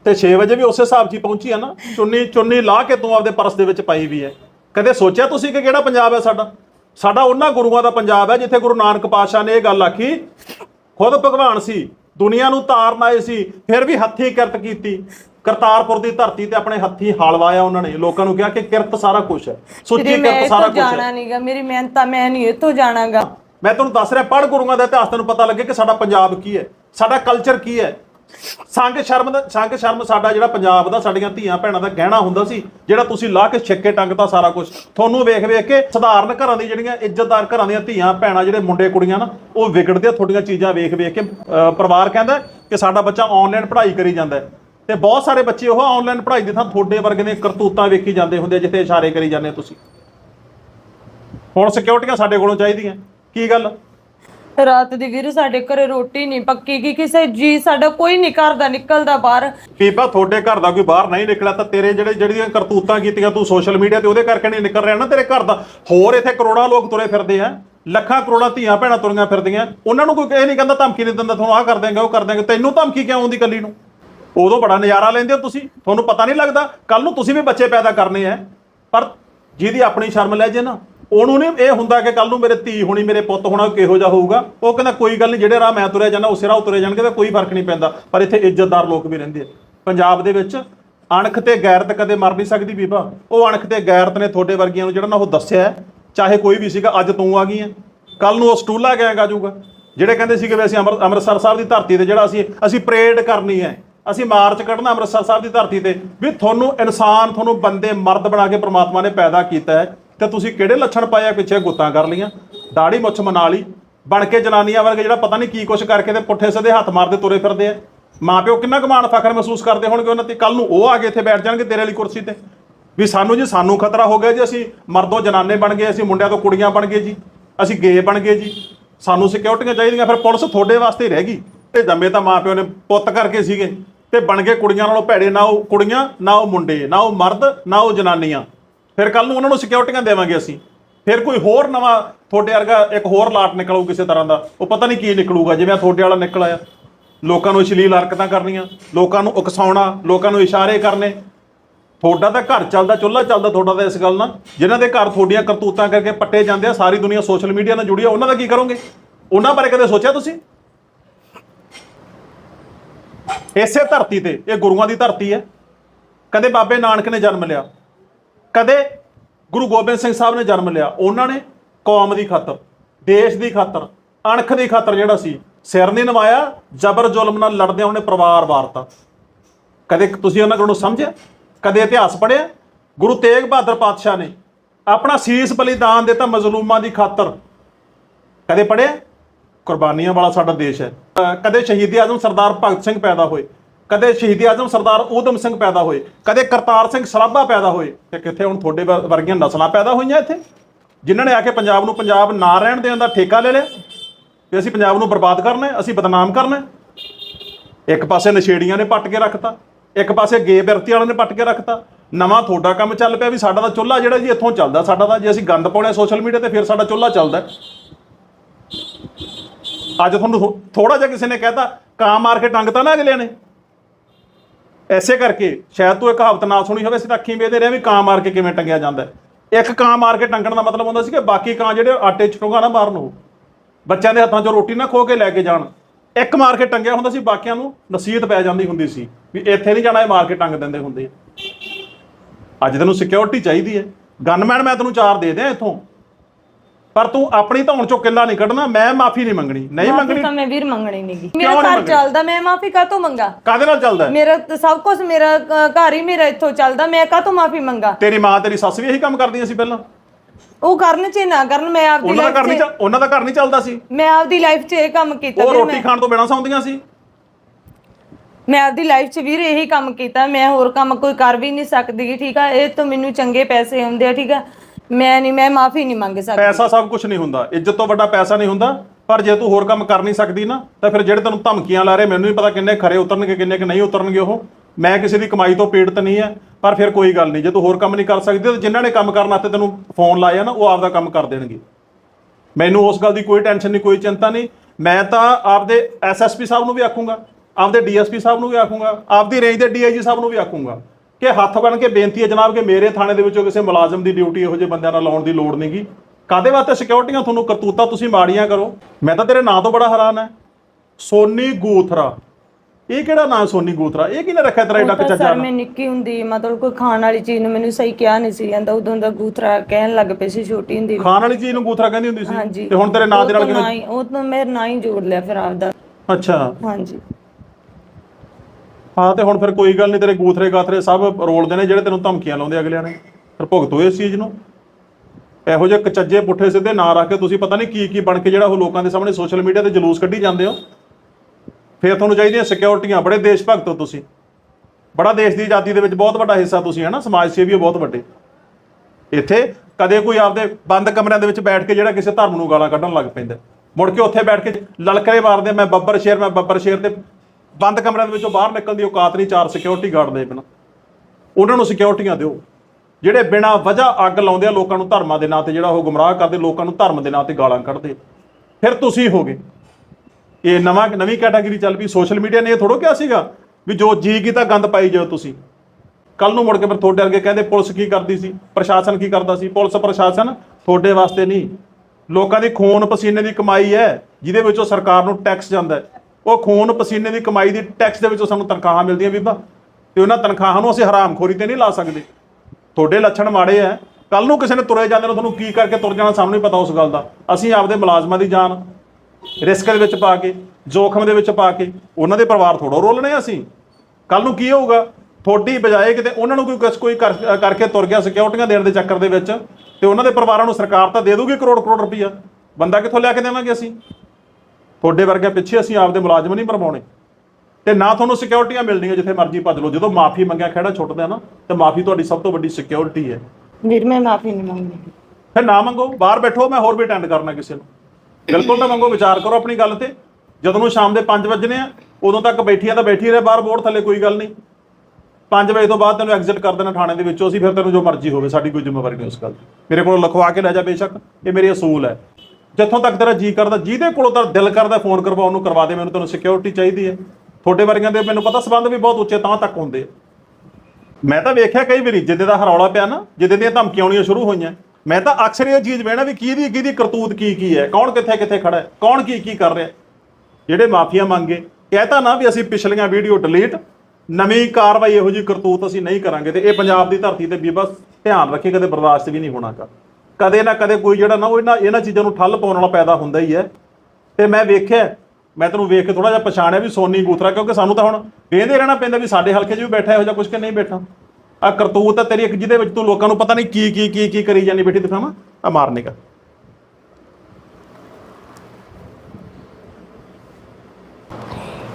ਤੇ 6 ਵਜੇ ਵੀ ਉਸੇ ਹਿਸਾਬ 'ਚ ਹੀ ਪਹੁੰਚੀ ਆ ਨਾ। ਚੁੰਨੀ ਚੁੰਨੀ ਲਾ ਕੇ ਤੂੰ ਆਪਦੇ ਪਰਸ ਦੇ ਵਿੱਚ ਪਾਈ ਵੀ ਹੈ। ਕਦੇ ਸੋਚਿਆ ਤੁਸੀਂ ਕਿ ਕਿਹੜਾ ਪੰਜਾਬ ਹੈ ਸਾਡਾ? ਸਾਡਾ ਉਹਨਾਂ ਗੁਰੂਆਂ ਦਾ ਪੰਜਾਬ ਹੈ ਜਿੱਥੇ ਗੁਰੂ ਨਾਨਕ ਪਾਤਸ਼ਾਹ ਨੇ ਇਹ ਗੱਲ ਆਖੀ। ਖੁਦ ਭਗਵਾਨ ਸੀ ਦੁਨੀਆ ਨੂੰ ਤਾਰਨ ਆਏ ਸੀ ਫਿਰ ਵੀ ਹੱਥੀਂ ਕਿਰਤ ਕੀਤੀ। ਕਰਤਾਰਪੁਰ ਦੀ ਧਰਤੀ ਤੇ ਆਪਣੇ ਹੱਥੀਂ ਹਲ ਵਾਇਆ ਉਹਨਾਂ ਨੇ। ਲੋਕਾਂ ਨੂੰ ਕਿਹਾ ਕਿ ਕਿਰਤ ਸਾਰਾ ਕੁਝ ਹੈ। ਸੁੱਚੀ ਕਿਰਤ ਸਾਰਾ ਕੁਝ ਹੈ। ਜਾਣਾ ਨਹੀਂਗਾ ਮੇਰੀ ਮਿਹਨਤ ਆ ਮੈਂ ਨਹੀਂ ਇੱਥੋਂ ਜਾਣਾਗਾ ਮੈਂ ਤੁਹਾਨੂੰ ਦੱਸ ਰਿਹਾ ਪੜ੍ਹ ਗੁਰੂਆਂ ਦਾ ਇਤਿਹਾਸ ਤੈਨੂੰ ਪਤਾ ਲੱਗੇ ਕਿ ਸਾਡਾ ਪੰਜਾਬ ਕੀ ਹੈ? ਸਾਡਾ ਕਲਚਰ ਕੀ ਹੈ? ਸੰਗ ਸ਼ਰਮ ਦਾ ਸੰਗ ਸ਼ਰਮ ਸਾਡਾ ਜਿਹੜਾ ਪੰਜਾਬ ਦਾ ਸਾਡੀਆਂ ਧੀਆਂ ਭੈਣਾਂ ਦਾ ਗਹਿਣਾ ਹੁੰਦਾ ਸੀ ਜਿਹੜਾ ਤੁਸੀਂ ਲਾ ਕੇ ਛਿੱਕੇ ਟੰਗਤਾ ਸਾਰਾ ਕੁਝ ਤੁਹਾਨੂੰ ਵੇਖ ਵੇਖ ਕੇ ਸਧਾਰਨ ਘਰਾਂ ਦੀ ਜਿਹੜੀਆਂ ਇੱਜ਼ਤਦਾਰ ਘਰਾਂ ਦੀਆਂ ਧੀਆਂ ਭੈਣਾਂ ਜਿਹੜੇ ਮੁੰਡੇ ਕੁੜੀਆਂ ਨਾ ਉਹ ਵਿਗੜਦੇ ਆ ਤੁਹਾਡੀਆਂ ਚੀਜ਼ਾਂ ਵੇਖ ਵੇਖ ਕੇ। ਅਹ ਪਰਿਵਾਰ ਕਹਿੰਦਾ ਕਿ ਸਾਡਾ ਬੱਚਾ ਆਨਲਾਈਨ ਪੜ੍ਹਾਈ ਕਰੀ ਜਾਂਦਾ ਤੇ ਬਹੁਤ ਸਾਰੇ ਬੱਚੇ ਉਹ ਆਨਲਾਈਨ ਪੜ੍ਹਾਈ ਦੀ ਥਾਂ ਤੁਹਾਡੇ ਵਰਗੇ ਨੇ ਕਰਤੂਤਾਂ ਵੇਖੀ ਜਾਂਦੇ ਹੁੰਦੇ ਆ, ਜਿੱਥੇ ਇਸ਼ਾਰੇ ਕਰੀ ਜਾਂਦੇ ਤੁਸੀਂ। ਹੁਣ ਸਿਕਿਉਰਿਟੀਆਂ ਸਾਡੇ ਕੋਲੋਂ ਚਾਹੀਦੀਆਂ। ਕੀ ਗੱਲ? ਰਾਤ ਦੀ ਵੀਰ, ਸਾਡੇ ਘਰੇ ਰੋਟੀ ਨਹੀਂ ਪੱਕੀ ਕਿ ਕਿਸੇ ਜੀ ਸਾਡਾ ਕੋਈ ਨਹੀਂ ਘਰ ਦਾ ਨਿਕਲਦਾ ਬਾਹਰ। ਬੀਬਾ ਤੁਹਾਡੇ ਘਰ ਦਾ ਕੋਈ ਬਾਹਰ ਨਹੀਂ ਨਿਕਲਿਆ ਤਾਂ ਤੇਰੇ ਜਿਹੜੇ ਜਿਹੜੀਆਂ ਕਰਤੂਤਾਂ ਕੀਤੀਆਂ ਤੂੰ ਸੋਸ਼ਲ ਮੀਡੀਆ ਤੇ ਉਹਦੇ ਕਰਕੇ ਨਹੀਂ ਨਿਕਲ ਰਿਹਾ ਨਾ ਤੇਰੇ ਘਰ ਦਾ। ਹੋਰ ਇੱਥੇ ਕਰੋੜਾਂ ਲੋਕ ਤੁਰੇ ਫਿਰਦੇ ਆ, ਲੱਖਾਂ ਕਰੋੜਾਂ ਧੀਆਂ ਭੈਣਾਂ ਤੁਰੀਆਂ ਫਿਰਦੀਆਂ। ਉਹਨਾਂ ਨੂੰ ਕੋਈ ਇਹ ਨਹੀਂ ਕਹਿੰਦਾ ਧਮਕੀ ਨਹੀਂ ਦਿੰਦਾ, ਤੁਹਾਨੂੰ ਆਹ ਕਰ ਦੇਂਗੇ ਉਹ ਕਰ ਦੇਂਗੇ ਤੈਨੂੰ ਧਮਕੀ ਕਿਉਂ ਆਉਂਦੀ ਕੱਲੀ ਨੂੰ? ਉਦੋਂ ਬੜਾ ਨਜ਼ਾਰਾ ਲੈਂਦੇ ਹੋ ਤੁਸੀਂ। ਤੁਹਾਨੂੰ ਪਤਾ ਨਹੀਂ ਲੱਗਦਾ ਕੱਲ ਨੂੰ ਤੁਸੀਂ ਵੀ ਬੱਚੇ ਪੈਦਾ ਕਰਨੇ ਆ। ਪਰ ਜਿਹਦੀ ਆਪਣੀ ਸ਼ਰਮ ਲੈ ਜੇ ਨਾ ਉਹਨੂੰ ਨਹੀਂ ਇਹ ਹੁੰਦਾ ਕਿ ਕੱਲ ਨੂੰ ਮੇਰੇ ਧੀ ਹੋਣੀ, ਮੇਰੇ ਪੁੱਤ ਹੋਣਾ ਉਹ ਕਿਹੋ ਜਿਹਾ ਹੋਊਗਾ। ਉਹ ਕਹਿੰਦਾ, ਕੋਈ ਗੱਲ ਨਹੀਂ ਜਿਹੜੇ ਰਾਹ ਮੈਂ ਤੁਰਿਆ ਜਾਂਦਾ ਉਸੇ ਰਾਹ ਉਹ ਤੁਰੇ ਜਾਣਗੇ ਤਾਂ ਕੋਈ ਫ਼ਰਕ ਨਹੀਂ ਪੈਂਦਾ। ਪਰ ਇੱਥੇ ਇੱਜ਼ਤਦਾਰ ਲੋਕ ਵੀ ਰਹਿੰਦੇ ਆ। ਪੰਜਾਬ ਦੇ ਵਿੱਚ ਅਣਖ ਤੇ ਗੈਰਤ ਕਦੇ ਮਰ ਨਹੀਂ ਸਕਦੀ ਬੀਬਾ। ਉਹ ਅਣਖ ਤੇ ਗੈਰਤ ਨੇ ਤੁਹਾਡੇ ਵਰਗੀਆਂ ਨੂੰ ਜਿਹੜਾ ਨਾ ਉਹ ਦੱਸਿਆ ਚਾਹੇ ਕੋਈ ਵੀ ਸੀਗਾ, ਅੱਜ ਤੂੰ ਆ ਗਈ ਹੈ। ਕੱਲ ਨੂੰ ਉਹ ਸਟੂਲਾ ਗੈਂਗ ਆ ਜਾਊਗਾ। ਜਿਹੜੇ ਕਹਿੰਦੇ ਸੀਗੇ ਵੀ ਅਸੀਂ ਅੰਮ੍ਰਿਤ- ਅੰਮ੍ਰਿਤਸਰ ਸਾਹਿਬ ਦੀ ਧਰਤੀ ਤੇ ਜਿਹੜਾ ਅਸੀਂ ਅਸੀਂ ਪਰੇਡ ਕਰਨੀ ਹੈ। ਅਸੀਂ ਮਾਰਚ ਕੱਢਣਾ ਅੰਮ੍ਰਿਤਸਰ ਸਾਹਿਬ ਦੀ ਧਰਤੀ ਤੇ। ਵੀ ਤੁਹਾਨੂੰ ਇਨਸਾਨ, ਤੁਹਾਨੂੰ ਬੰਦੇ ਮਰਦ ਬਣਾ ਕੇ ਪ੍ਰਮਾਤਮਾ ਨੇ ਪੈਦਾ ਕੀਤਾ ਹੈ। ਤੇ ਤੁਸੀਂ ਕਿਹੜੇ ਲੱਛਣ ਪਾਏ ਆ ਪਿੱਛੇ ਗੁੱਤਾਂ ਕਰ ਲੀਆਂ ਦਾੜੀ ਮੁੱਛ ਮਨਾ ਲਈ, ਬਣ ਕੇ ਜਨਾਨੀਆਂ ਵਰਗੇ ਜਿਹੜਾ ਪਤਾ ਨਹੀਂ ਕੀ ਕੁਛ ਕਰਕੇ ਤੇ ਪੁੱਠੇ ਸਿੱਧੇ ਹੱਥ ਮਾਰਦੇ ਤੁਰੇ ਫਿਰਦੇ ਆ। ਮਾਪਿਓ ਕਿੰਨਾ ਕਮਾਨ ਫਖਰ ਮਹਿਸੂਸ ਕਰਦੇ ਹੋਣਗੇ ਉਹਨਾਂ ਤੇ? ਕੱਲ ਨੂੰ ਉਹ ਆ ਕੇ ਇੱਥੇ ਬੈਠ ਜਾਣਗੇ ਤੇਰੇ ਵਾਲੀ ਕੁਰਸੀ ਤੇ। ਵੀ ਸਾਨੂੰ ਜੀ, ਸਾਨੂੰ ਖਤਰਾ ਹੋ ਗਿਆ ਜੀ, ਅਸੀਂ ਮਰਦੋਂ ਜਨਾਨੇ ਬਣ ਗਏ, ਅਸੀਂ ਮੁੰਡਿਆਂ ਤੋਂ ਕੁੜੀਆਂ ਬਣ ਗਏ ਜੀ, ਅਸੀਂ ਗੇ ਬਣ ਗਏ ਜੀ। ਸਾਨੂੰ ਸਿਕਿਉਰਟੀਆਂ ਚਾਹੀਦੀਆਂ, ਫਿਰ ਪੁਲਿਸ ਤੁਹਾਡੇ ਵਾਸਤੇ ਹੀ ਰਹਿ ਗਈ। ਤੇ ਜੰਮੇ ਤਾਂ ਮਾਪਿਓ ਨੇ ਪੁੱਤ ਕਰਕੇ ਸੀਗੇ। ਤੇ ਬਣ ਗਏ ਕੁੜੀਆਂ ਨਾਲੋਂ ਭੈੜੇ, ਨਾ ਉਹ ਕੁੜੀਆਂ, ਨਾ ਉਹ ਮੁੰਡੇ, ਨਾ ਉਹ ਮਰਦ, ਨਾ ਉਹ ਜਨਾਨੀਆਂ। ਫਿਰ ਕੱਲ ਨੂੰ ਉਹਨਾਂ ਨੂੰ ਸਿਕਿਉਰਟੀਆਂ ਦੇਵਾਂਗੇ ਅਸੀਂ। ਫਿਰ ਕੋਈ ਹੋਰ ਨਵਾਂ ਤੁਹਾਡੇ ਵਰਗਾ ਇੱਕ ਹੋਰ ਲਾਟ ਨਿਕਲੂ ਕਿਸੇ ਤਰ੍ਹਾਂ ਦਾ। ਉਹ ਪਤਾ ਨਹੀਂ ਕੀ ਨਿਕਲੂਗਾ, ਜਿਵੇਂ ਤੁਹਾਡੇ ਵਾਲਾ ਨਿਕਲ ਆਇਆ। ਲੋਕਾਂ ਨੂੰ ਅਸ਼ਲੀਲ ਹਰਕਤਾਂ ਕਰਨੀਆਂ, ਲੋਕਾਂ ਨੂੰ ਉਕਸਾਉਣਾ, ਲੋਕਾਂ ਨੂੰ ਇਸ਼ਾਰੇ ਕਰਨੇ। ਤੁਹਾਡਾ ਤਾਂ ਘਰ ਚੱਲਦਾ, ਚੁੱਲ੍ਹਾ ਚੱਲਦਾ ਤੁਹਾਡਾ ਤਾਂ ਇਸ ਗੱਲ ਨਾਲ। ਜਿਨ੍ਹਾਂ ਦੇ ਘਰ ਤੁਹਾਡੀਆਂ ਕਰਤੂਤਾਂ ਕਰਕੇ ਪੱਟੇ ਜਾਂਦੇ ਆ, ਸਾਰੀ ਦੁਨੀਆ ਸੋਸ਼ਲ ਮੀਡੀਆ ਨਾਲ ਜੁੜੀ ਆ, ਉਹਨਾਂ ਦਾ ਕੀ ਕਰੋਗੇ? ਉਹਨਾਂ ਬਾਰੇ ਕਦੇ ਸੋਚਿਆ ਤੁਸੀਂ? ਇਸੇ ਧਰਤੀ ਤੇ, ਇਹ ਗੁਰੂਆਂ ਦੀ ਧਰਤੀ ਹੈ। ਕਦੇ ਬਾਬੇ ਨਾਨਕ ਨੇ ਜਨਮ ਲਿਆ। ਕਦੇ ਗੁਰੂ ਗੋਬਿੰਦ ਸਿੰਘ ਸਾਹਿਬ ਨੇ ਜਨਮ ਲਿਆ। ਉਹਨਾਂ ਨੇ ਕੌਮ ਦੀ ਖਾਤਰ, ਦੇਸ਼ ਦੀ ਖਾਤਰ, ਅਣਖ ਦੀ ਖਾਤਰ ਜਿਹੜਾ ਸੀ, ਸਿਰ ਨਹੀਂ ਨਵਾਇਆ, ਜ਼ਬਰ ਜ਼ੁਲਮ ਨਾਲ ਲੜਦੇ ਉਹਨੇ ਪਰਿਵਾਰ ਵਾਰਤਾ। ਕਦੇ ਤੁਸੀਂ ਉਹਨਾਂ ਕੋਲੋਂ ਸਮਝਿਆ? ਕਦੇ ਇਤਿਹਾਸ ਪੜ੍ਹਿਆ? ਗੁਰੂ ਤੇਗ ਬਹਾਦਰ ਪਾਤਸ਼ਾਹ ਨੇ ਆਪਣਾ ਸੀਸ ਬਲੀਦਾਨ ਦਿੱਤਾ ਮਜ਼ਲੂਮਾਂ ਦੀ ਖਾਤਰ। ਕਦੇ ਪੜ੍ਹਿਆ? ਕੁਰਬਾਨੀਆਂ ਵਾਲਾ ਸਾਡਾ ਦੇਸ਼ ਹੈ। ਕਦੇ ਸ਼ਹੀਦੀ ਆਜ਼ਮ ਸਰਦਾਰ ਭਗਤ ਸਿੰਘ ਪੈਦਾ ਹੋਏ। ਕਦੇ ਸ਼ਹੀਦੀ ਆਜ਼ਮ ਸਰਦਾਰ ਊਧਮ ਸਿੰਘ ਪੈਦਾ ਹੋਏ, ਕਦੇ ਕਰਤਾਰ ਸਿੰਘ ਸਰਾਭਾ ਪੈਦਾ ਹੋਏ ਤੇ ਕਿੱਥੇ ਹੁਣ ਤੁਹਾਡੇ ਵਰ- ਵਰਗੀਆਂ ਨਸਲਾਂ ਪੈਦਾ ਹੋਈਆਂ ਇੱਥੇ? ਜਿਨ੍ਹਾਂ ਨੇ ਆ ਕੇ ਪੰਜਾਬ ਨੂੰ ਪੰਜਾਬ ਨਾ ਰਹਿਣ ਦੇਣ ਦਾ ਠੇਕਾ ਲੈ ਲਿਆ ਵੀ ਅਸੀਂ ਪੰਜਾਬ ਨੂੰ ਬਰਬਾਦ ਕਰਨਾ ਅਸੀਂ ਬਦਨਾਮ ਕਰਨਾ ਇੱਕ ਪਾਸੇ ਨਸ਼ੇੜੀਆਂ ਨੇ ਪੱਟ ਕੇ ਰੱਖਤਾ, ਇੱਕ ਪਾਸੇ ਗੇ ਬਿਰਤੀ ਵਾਲਿਆਂ ਨੇ ਪੱਟ ਕੇ ਰੱਖਤਾ। ਨਵਾਂ ਤੁਹਾਡਾ ਕੰਮ ਚੱਲ ਪਿਆ ਵੀ ਸਾਡਾ ਤਾਂ ਚੁੱਲ੍ਹਾ ਜਿਹੜਾ ਜੀ ਇੱਥੋਂ ਚੱਲਦਾ ਸਾਡਾ ਤਾਂ, ਜੇ ਅਸੀਂ ਗੰਦ ਪਾਉਣੇ ਸੋਸ਼ਲ ਮੀਡੀਆ ਤੇ ਫਿਰ ਸਾਡਾ ਚੁੱਲ੍ਹਾ ਚੱਲਦਾ ਅੱਜ ਤੁਹਾਨੂੰ ਥੋੜਾ ਜਿਹਾ ਕਿਸੇ ਨੇ ਕਹਿਤਾ, ਕਾਂ ਮਾਰ ਕੇ ਟੰਗ ਤਾਂ ਨਾ ਅਗਲਿਆਂ ਨੇ। ਐਸੇ ਕਰਕੇ ਸ਼ਾਇਦ ਤੂੰ ਇੱਕ ਕਹਾਵਤ ਨਾ ਸੁਣੀ ਹੋਵੇ, ਅਸੀਂ ਤਾਂ ਅੱਖੀਂ ਵੇਖਦੇ ਰਹੇ ਵੀ ਕਾਂ ਮਾਰ ਕੇ ਕਿਵੇਂ ਟੰਗਿਆ ਜਾਂਦਾ ਇੱਕ ਕਾਂ ਮਾਰ ਕੇ ਟੰਗਣ ਦਾ ਮਤਲਬ ਹੁੰਦਾ ਸੀ ਕਿ ਬਾਕੀ ਕਾਂ ਜਿਹੜੇ ਆਟੇ ਚ ਟੁੰਗਾ ਨਾ ਮਾਰਨ ਉਹ, ਬੱਚਿਆਂ ਦੇ ਹੱਥਾਂ 'ਚੋਂ ਰੋਟੀ ਨਾ ਖੋ ਕੇ ਲੈ ਕੇ ਜਾਣ। ਇੱਕ ਮਾਰ ਕੇ ਟੰਗਿਆ ਹੁੰਦਾ ਸੀ, ਬਾਕੀਆਂ ਨੂੰ ਨਸੀਹਤ ਪੈ ਜਾਂਦੀ ਹੁੰਦੀ ਸੀ ਵੀ ਇੱਥੇ ਨਹੀਂ ਜਾਣਾ, ਇਹ ਮਾਰ ਕੇ ਟੰਗ ਦਿੰਦੇ ਹੁੰਦੇ ਅੱਜ ਤੈਨੂੰ ਸਿਕਿਉਰਿਟੀ ਚਾਹੀਦੀ ਹੈ। ਗਨਮੈਨ, ਮੈਂ ਤੈਨੂੰ ਚਾਰ ਦੇ ਦਿਆਂ ਇੱਥੋਂ। ਪਰ ਤੂੰ ਆਪਣੀ ਧੌਣ ਚੋਂ ਕਿੱਲਾ ਨਹੀਂ ਕੱਢਣਾ ਮੈਂ ਮਾਫੀ ਨਹੀਂ ਮੰਗਣੀ। ਨਹੀਂ ਮੰਗਣੀ? ਤਾਂ ਮੈਂ ਵੀਰ ਮੰਗਣੀ ਨਹੀਂਗੀ ਮੇਰਾ ਨਹੀਂ ਘਰ ਮੰਗਣੀ? ਚੱਲਦਾ ਮੈਂ ਮਾਫੀ ਕਾਹਤੋਂ ਮੰਗਾ? ਕਾਦੇ ਨਾਲ ਚੱਲਦਾ? ਹੈ? ਮੇਰਾ ਤਾਂ ਸਭ ਕੁਝ ਮੇਰਾ ਅ, ਘਰ ਹੀ ਮੇਰਾ ਇੱਥੋਂ ਚੱਲਦਾ ਮੈਂ ਕਾਹਤੋਂ ਮਾਫੀ ਮੰਗਾ? ਤੇਰੀ ਮਾਂ ਤੇਰੀ ਸੱਸ ਵੀ ਇਹੀ ਕੰਮ ਕਰਦੀਆਂ ਸੀ ਪਹਿਲਾਂ? ਉਹ ਕਰਨ ਚ ਨਾ ਕਰਨ ਮੈਂ ਆਪਦੀ ਉਹਨਾਂ ਦਾ ਘਰ ਲਾਈਫ ਨਹੀਂ 'ਚ ਚੱਲ- ਉਹਨਾਂ ਦਾ ਘਰ ਨਹੀਂ ਚੱਲਦਾ ਸੀ? ਮੈਂ ਆਪਦੀ ਲਾਈਫ 'ਚ ਇਹ ਕੰਮ ਕੀਤਾ ਉਹ ਵੀਰ ਰੋਟੀ ਮੈਂ ਖਾਣ ਤੋਂ ਬਿਨਾਂ ਸੌਂਦੀਆਂ ਸੀ? ਮੈਂ ਆਪਦੀ ਲਾਈਫ 'ਚ ਵੀਰ ਇਹੀ ਕੰਮ ਕੀਤਾ ਮੈਂ ਹੋਰ ਕੰਮ ਕੋਈ ਕਰ ਵੀ ਨਹੀਂ ਸਕਦੀ ਗੀ, ਠੀਕ ਆ? ਇਹ ਤੋਂ ਮੈਨੂੰ ਚੰਗੇ ਪੈਸੇ ਆਉਂਦੇ ਆ ਠੀਕ ਆ? ਮੈਂ ਨਹੀਂ, ਮੈਂ ਮਾਫੀ ਨਹੀਂ ਮੰਗ ਸਕਦੀ। ਪੈਸਾ ਸਭ ਕੁਝ ਨਹੀਂ ਹੁੰਦਾ। ਇੱਜ਼ਤ ਤੋਂ ਵੱਡਾ ਪੈਸਾ ਨਹੀਂ ਹੁੰਦਾ। ਪਰ ਜੇ ਤੂੰ ਹੋਰ ਕੰਮ ਕਰ ਨਹੀਂ ਸਕਦੀ ਨਾ, ਤਾਂ ਫਿਰ ਜਿਹੜੇ ਤੈਨੂੰ ਧਮਕੀਆਂ ਲਾ ਰਹੇ, ਮੈਨੂੰ ਨਹੀਂ ਪਤਾ ਕਿੰਨੇ ਖਰੇ ਉਤਰਨਗੇ, ਕਿੰਨੇ ਕਿ ਨਹੀਂ ਉਤਰਨਗੇ ਉਹ। ਮੈਂ ਕਿਸੇ ਦੀ ਕਮਾਈ ਤੋਂ ਪੀੜਤ ਨਹੀਂ ਹੈ ਪਰ ਫਿਰ ਕੋਈ ਗੱਲ ਨਹੀਂ। ਜੇ ਤੂੰ ਹੋਰ ਕੰਮ ਨਹੀਂ ਕਰ ਸਕਦੀ, ਤਾਂ ਜਿਨ੍ਹਾਂ ਨੇ ਕੰਮ ਕਰਨ ਵਾਸਤੇ ਤੈਨੂੰ ਫੋਨ ਲਾਇਆ ਨਾ, ਉਹ ਆਪਦਾ ਕੰਮ ਕਰ ਦੇਣਗੇ। ਮੈਨੂੰ ਉਸ ਗੱਲ ਦੀ ਕੋਈ ਟੈਨਸ਼ਨ ਨਹੀਂ, ਕੋਈ ਚਿੰਤਾ ਨਹੀਂ। ਮੈਂ ਤਾਂ ਆਪਦੇ ਐਸਐਸਪੀ ਸਾਹਿਬ ਨੂੰ ਵੀ ਆਖੂੰਗਾ, ਆਪਦੇ ਡੀਐਸਪੀ ਸਾਹਿਬ ਨੂੰ ਵੀ ਆਖੂੰਗਾ, ਆਪਦੀ ਰੇਂਜ ਦੇ ਡੀਆਈਜੀ ਸਾਹਿਬ ਨੂੰ ਵੀ ਆਖੂੰਗਾ। ਕਿ ਹੱਥ ਬਣ ਕੇ ਬੇਨਤੀ ਹੈ ਜਨਾਬ ਕਿ ਮੇਰੇ ਥਾਣੇ ਦੇ ਵਿੱਚੋਂ ਕਿਸੇ ਮੁਲਾਜ਼ਮ ਦੀ ਡਿਊਟੀ ਇਹੋ ਜਿਹੇ ਬੰਦਿਆਂ ਨਾਲ ਲਾਉਣ ਦੀ ਲੋੜ ਨਹੀਂਗੀ ਕਾਦੇ ਵਾਸਤੇ ਸਿਕਿਉਰਿਟੀਆਂ ਤੁਹਾਨੂੰ ਕਰਤੂਤਾਂ ਤੁਸੀਂ ਮਾੜੀਆਂ ਕਰੋ। ਮੈਂ ਤਾਂ ਤੇਰੇ ਨਾਂ ਤੋਂ ਬੜਾ ਹੈਰਾਨ ਹੈ। ਸੋਨੀ ਗੂਥਰਾ। ਇਹ ਕਿਹੜਾ ਨਾਂ ਸੋਨੀ ਗੂਥਰਾ? ਇਹ ਕਿਹਨੇ ਰੱਖਿਆ ਤੇਰਾ ਏਡਾ ਚੱਜਾ ਸਰ? ਮੈਂ ਨਿੱਕੀ ਹੁੰਦੀ ਮਤਲਬ ਕੋਈ ਖਾਣ ਵਾਲੀ ਚੀਜ਼ ਨੂੰ ਮੈਨੂੰ ਸਹੀ ਕਿਹਾ ਨਹੀਂ ਸੀ। ਜਾਂਦਾ ਉਦੋਂ ਦਾ ਗੂਥਰਾ ਕਹਿਣ ਲੱਗ ਪਏ ਸੀ ਛੋਟੀ ਹੁੰਦੀ ਖਾਣ ਵਾਲੀ ਚੀਜ਼ ਨੂੰ ਗੂਥਰਾ ਕਹਿੰਦੀ ਹੁੰਦੀ ਸੀ? ਤੇ ਹੁਣ ਤੇਰੇ ਨਾਂ ਦੇ ਨਾਲ ਕਿਵੇਂ ਉਹ ਤਾਂ ਮੇਰੇ ਨਾਂ ਹੀ ਜੋੜ ਲਿਆ ਫਿਰ ਆਪਦਾ। ਅੱਛਾ। ਹਾਂਜੀ। ਹਾਂ, ਤੇ ਹੁਣ ਫਿਰ ਕੋਈ ਗੱਲ ਨਹੀਂ, ਤੇਰੇ ਗੂਥਰੇ ਗਾਥਰੇ ਸਭ ਰੋਲਦੇ ਨੇ ਜਿਹੜੇ ਤੈਨੂੰ ਧਮਕੀਆਂ ਲਾਉਂਦੇ ਅਗਲਿਆਂ ਨੇ। ਫਿਰ ਭੁਗਤੋ ਇਸ ਚੀਜ਼ ਨੂੰ। ਇਹੋ ਜਿਹੇ ਕਚੱਜੇ ਪੁੱਠੇ ਸਿੱਧੇ ਨਾਂ ਰੱਖ ਕੇ ਤੁਸੀਂ ਪਤਾ ਨਹੀਂ ਕੀ ਕੀ ਬਣ ਕੇ ਜਿਹੜਾ ਉਹ ਲੋਕਾਂ ਦੇ ਸਾਹਮਣੇ ਸੋਸ਼ਲ ਮੀਡੀਆ ਤੇ ਜਲੂਸ ਕੱਢੀ ਜਾਂਦੇ ਹੋ। ਫਿਰ ਤੁਹਾਨੂੰ ਚਾਹੀਦੀਆਂ ਸਿਕਿਉਰਿਟੀਆਂ ਬੜੇ ਦੇਸ਼ ਭਗਤ ਹੋ ਤੁਸੀਂ। ਬੜਾ ਦੇਸ਼ ਦੀ ਆਜ਼ਾਦੀ ਦੇ ਵਿੱਚ ਬਹੁਤ ਵੱਡਾ ਹਿੱਸਾ ਤੁਸੀਂ ਹੈ ਨਾ ਸਮਾਜ ਸੇਵੀ ਹੋ, ਬਹੁਤ ਵੱਡੇ। ਇੱਥੇ ਕਦੇ ਕੋਈ ਆਪਦੇ ਬੰਦ ਕਮਰਿਆਂ ਦੇ ਵਿੱਚ ਬੈਠ ਕੇ ਜਿਹੜਾ ਕਿਸੇ ਧਰਮ ਨੂੰ ਗਾਲਾਂ ਕੱਢਣ ਲੱਗ ਪੈਂਦਾ। ਮੁੜ ਕੇ ਉੱਥੇ ਬੈਠ ਕੇ ਲਲਕਰੇ ਮਾਰਦੇ, ਮੈਂ ਬੱਬਰ ਸ਼ੇਰ, ਮੈਂ ਬੱਬਰ ਸ਼ੇਰ ਤੇ ਬੰਦ ਕਮਰਿਆਂ ਦੇ ਵਿੱਚੋਂ ਬਾਹਰ ਨਿਕਲਣ ਦੀ ਔਕਾਤ ਨਹੀਂ, ਚਾਰ ਸਿਕਿਉਰਿਟੀ ਗਾਰਡ ਦੇ ਬਿਨਾਂ ਉਹਨਾਂ ਨੂੰ ਸਿਕਿਉਰਿਟੀਆਂ ਦਿਓ। ਜਿਹੜੇ ਬਿਨਾਂ ਵਜ੍ਹਾ ਅੱਗ ਲਾਉਂਦੇ ਆ, ਲੋਕਾਂ ਨੂੰ ਧਰਮਾਂ ਦੇ ਨਾਂ ਤੇ ਜਿਹੜਾ ਉਹ ਗੁੰਮਰਾਹ ਕਰਦੇ, ਲੋਕਾਂ ਨੂੰ ਧਰਮ ਦੇ ਨਾਂ ਤੇ ਗਾਲਾਂ ਕੱਢਦੇ। ਫਿਰ ਤੁਸੀਂ ਹੋਗੇ ਇਹ ਨਵਾਂ, ਨਵੀਂ ਕੈਟਾਗਰੀ ਚੱਲ ਪਈ। ਸੋਸ਼ਲ ਮੀਡੀਆ ਨੇ ਇਹ ਥੋੜੋ ਕਿਹਾ ਸੀਗਾ ਵੀ ਜੋ ਜੀ ਕੀਤਾ ਗੰਦ ਪਾਈ ਜਾਓ ਤੁਸੀਂ। ਕੱਲ ਨੂੰ ਮੁੜ ਕੇ ਫਿਰ ਤੁਹਾਡੇ ਵਰਗੇ ਕਹਿੰਦੇ, ਪੁਲਿਸ ਕੀ ਕਰਦੀ ਸੀ? ਪ੍ਰਸ਼ਾਸਨ ਕੀ ਕਰਦਾ ਸੀ? ਪੁਲਿਸ ਪ੍ਰਸ਼ਾਸਨ ਤੁਹਾਡੇ ਵਾਸਤੇ ਨਹੀਂ। ਲੋਕਾਂ ਦੀ ਖੂਨ ਪਸੀਨੇ ਦੀ ਕਮਾਈ ਹੈ, ਜਿਹਦੇ ਵਿੱਚੋਂ ਸਰਕਾਰ ਨੂੰ ਟੈਕਸ ਜਾਂਦਾ ਹੈ। ਉਹ ਖੂਨ ਪਸੀਨੇ ਦੀ ਕਮਾਈ ਦੀ ਟੈਕਸ ਦੇ ਵਿੱਚੋਂ ਸਾਨੂੰ ਤਨਖਾਹਾਂ ਮਿਲਦੀਆਂ ਬੀਬਾ, ਤੇ ਉਹਨਾਂ ਤਨਖਾਹਾਂ ਨੂੰ ਅਸੀਂ ਹਰਾਮਖੋਰੀ ਤੇ ਨਹੀਂ ਲਾ ਸਕਦੇ। ਤੁਹਾਡੇ ਲੱਛਣ ਮਾੜੇ ਆ ਕੱਲ ਨੂੰ ਕਿਸੇ ਨੇ ਤੁਰੇ ਜਾਂਦੇ ਨੂੰ ਤੁਹਾਨੂੰ ਕੀ ਕਰਕੇ ਤੁਰ ਜਾਣਾ ਸਾਨੂੰ ਨਹੀਂ ਪਤਾ ਉਸ ਗੱਲ ਦਾ। ਅਸੀਂ ਆਪਦੇ ਮੁਲਾਜ਼ਮਾਂ ਦੀ ਜਾਨ ਰਿਸਕ ਦੇ ਵਿੱਚ ਪਾ ਕੇ, ਜੋਖਮ ਦੇ ਵਿੱਚ ਪਾ ਕੇ, ਉਹਨਾਂ ਦੇ ਪਰਿਵਾਰ ਥੋੜੋ ਰੋਲਣੇ ਅਸੀਂ। ਕੱਲ ਨੂੰ ਕੀ ਹੋਊਗਾ? ਥੋੜੀ ਬਜਾਏ ਕਿਤੇ ਉਹਨਾਂ ਨੂੰ ਕੋਈ ਕੋਈ ਕਰ- ਕਰਕੇ ਤੁਰ ਗਿਆ ਸਿਕਿਉਰਿਟੀਆਂ ਦੇਣ ਦੇ ਚੱਕਰ ਦੇ ਵਿੱਚ, ਤੇ ਉਹਨਾਂ ਦੇ ਪਰਿਵਾਰਾਂ ਨੂੰ ਸਰਕਾਰ ਤਾਂ ਦੇ ਦੂਗੀ ਕਰੋੜ ਕਰੋੜ ਰੁਪਈਆ। ਬੰਦਾ ਕਿੱਥੋਂ ਲਿਆ ਕੇ ਦੇਵਾਂਗੇ ਅਸੀਂ? ਤੁਹਾਡੇ ਵਰਗੇ ਪਿੱਛੇ ਅਸੀਂ ਆਪਦੇ ਮੁਲਾਜ਼ਮ ਨਹੀਂ ਮਰਵਾਉਣੇ ਤੇ ਨਾ ਤੁਹਾਨੂੰ ਸਿਕਿਉਰਿਟੀਆਂ ਮਿਲਣੀਆਂ ਜਿੱਥੇ ਮਰਜ਼ੀ ਭੱਜ ਲਓ। ਜਦੋਂ ਮਾਫੀ ਮੰਗਿਆ ਖੜਾ ਛੁੱਟਦਾ ਨਾ ਤੇ ਮਾਫੀ ਤੁਹਾਡੀ ਸਭ ਤੋਂ ਵੱਡੀ ਸਿਕਿਉਰਿਟੀ ਹੈ। ਵੀਰ ਮੈਂ ਮਾਫੀ ਨਹੀਂ ਮੰਗਦੀ। ਫਿਰ ਨਾ ਮੰਗੋ। ਬਾਹਰ ਬੈਠੋ ਮੈਂ ਹੋਰ ਵੀ ਅਟੈਂਡ ਕਰਨਾ ਕਿਸੇ ਨੂੰ। ਬਿਲਕੁਲ ਨਾ ਮੰਗੋ ਵਿਚਾਰ ਕਰੋ ਆਪਣੀ ਗੱਲ ਤੇ। ਜਦੋਂ ਨੂੰ ਸ਼ਾਮ ਦੇ 5 ਵਜਣੇ ਆ ਉਦੋਂ ਤੱਕ ਬੈਠੀ ਆ ਤਾਂ ਬੈਠੀ ਰਹੇ ਬਾਹਰ ਬੋਰਡ ਥੱਲੇ ਕੋਈ ਗੱਲ ਨਹੀਂ। 5 ਵਜੇ ਤੋਂ ਬਾਅਦ ਤੈਨੂੰ ਐਗਜ਼ਿਟ ਕਰ ਦੇਣਾ ਥਾਣੇ ਦੇ ਵਿੱਚੋਂ। ਅਸੀਂ ਫਿਰ ਤੈਨੂੰ ਜੋ ਮਰਜ਼ੀ ਹੋਵੇ ਸਾਡੀ ਕੋਈ ਜ਼ਿੰਮੇਵਾਰੀ ਨਹੀਂ ਉਸ ਗੱਲ ਦੀ। ਮੇਰੇ ਕੋਲ ਲਿਖਵਾ ਕੇ ਲੈ ਜਾ ਬੇਸ਼ੱਕ। ਇਹ ਮੇਰੀ ਅਸੂਲ ਹੈ। ਜਿੱਥੋਂ ਤੱਕ ਤੇਰਾ ਜੀ ਕਰਦਾ, ਜਿਹਦੇ ਕੋਲੋਂ ਤਾਂ ਦਿਲ ਕਰਦਾ ਫੋਨ ਕਰਵਾ, ਉਹਨੂੰ ਕਰਵਾ ਦੇ, ਮੈਨੂੰ ਤੈਨੂੰ ਸਿਕਿਉਰਿਟੀ ਚਾਹੀਦੀ ਹੈ। ਤੁਹਾਡੇ ਵਰਗਿਆਂ ਦੇ ਮੈਨੂੰ ਪਤਾ ਸਬੰਧ ਵੀ ਬਹੁਤ ਉੱਚੇ ਤਾਂ ਤੱਕ ਹੁੰਦੇ ਆ। ਮੈਂ ਤਾਂ ਵੇਖਿਆ ਕਈ ਵਾਰੀ, ਜਿੱਦੇ ਦਾ ਹਰੌਲਾ ਪਿਆ ਨਾ, ਜਿੱਦੇ ਦੀਆਂ ਧਮਕੀਆਂ ਆਉਣੀਆਂ ਸ਼ੁਰੂ ਹੋਈਆਂ। ਮੈਂ ਤਾਂ ਅਕਸਰ ਇਹ ਚੀਜ਼ ਵੇਣਾ ਵੀ ਕਿਹਦੀ ਕਿਹਦੀ ਕਰਤੂਤ ਕੀ ਕੀ ਹੈ, ਕੌਣ ਕਿੱਥੇ ਕਿੱਥੇ ਖੜਾ ਹੈ, ਕੌਣ ਕੀ ਕੀ ਕਰ ਰਿਹਾ ਹੈ। ਜਿਹੜੇ ਮਾਫੀਆ ਮੰਗੇ ਕਹਿਤਾ ਨਾ ਵੀ ਅਸੀਂ ਪਿਛਲੀਆਂ ਵੀਡੀਓ ਡਿਲੀਟ ਨਵੀਂ ਕਾਰਵਾਈ ਇਹੋ ਜੀ ਕਰਤੂਤ ਅਸੀਂ ਨਹੀਂ ਕਰਾਂਗੇ ਤੇ ਇਹ ਪੰਜਾਬ ਦੀ ਧਰਤੀ ਤੇ ਵੀ ਬਸ ਧਿਆਨ ਰੱਖੇ, ਕਦੇ ਬਰਦਾਸ਼ਤ ਵੀ ਨਹੀਂ ਹੋਣਾਗਾ। ਕਦੇ ਨਾ ਕਦੇ ਕੋਈ ਜਿਹੜਾ ਨਾ ਉਹ ਇਹਨਾਂ ਇਹਨਾਂ ਚੀਜ਼ਾਂ ਨੂੰ ਠੱਲ ਪਾਉਣ ਵਾਲਾ ਪੈਦਾ ਹੁੰਦਾ ਹੀ ਹੈ। ਤੇ ਮੈਂ ਵੇਖਿਆ, ਮੈਂ ਤੈਨੂੰ ਵੇਖ ਕੇ ਥੋੜਾ ਜਿਹਾ ਪਛਾਣਿਆ ਵੀ ਸੋਨੀ ਗੂਥਰਾ ਕਿਉਂਕਿ ਸਾਨੂੰ ਤਾਂ ਹੁਣ ਵੇਂਦੇ ਰਹਿਣਾ ਪੈਂਦਾ ਵੀ ਸਾਡੇ ਹਲਕੇ 'ਚ ਵੀ ਬੈਠਾ, ਇਹੋ ਜਿਹਾ ਕੁਝ ਕਿ ਨਹੀਂ ਬੈਠਾ। ਆ ਕਰਤੂਤ ਹੈ ਤੇਰੀ ਇੱਕ ਜਿਹਦੇ ਵਿੱਚ ਤੂੰ ਲੋਕਾਂ ਨੂੰ ਪਤਾ ਨਹੀਂ ਕੀ ਕੀ ਕੀ ਕੀ ਕਰੀ ਜਾਂਦੀ ਬੈਠੀ ਦਿਖਾਵਾਂ? ਆ ਮਾਰਨੇ ਕਾ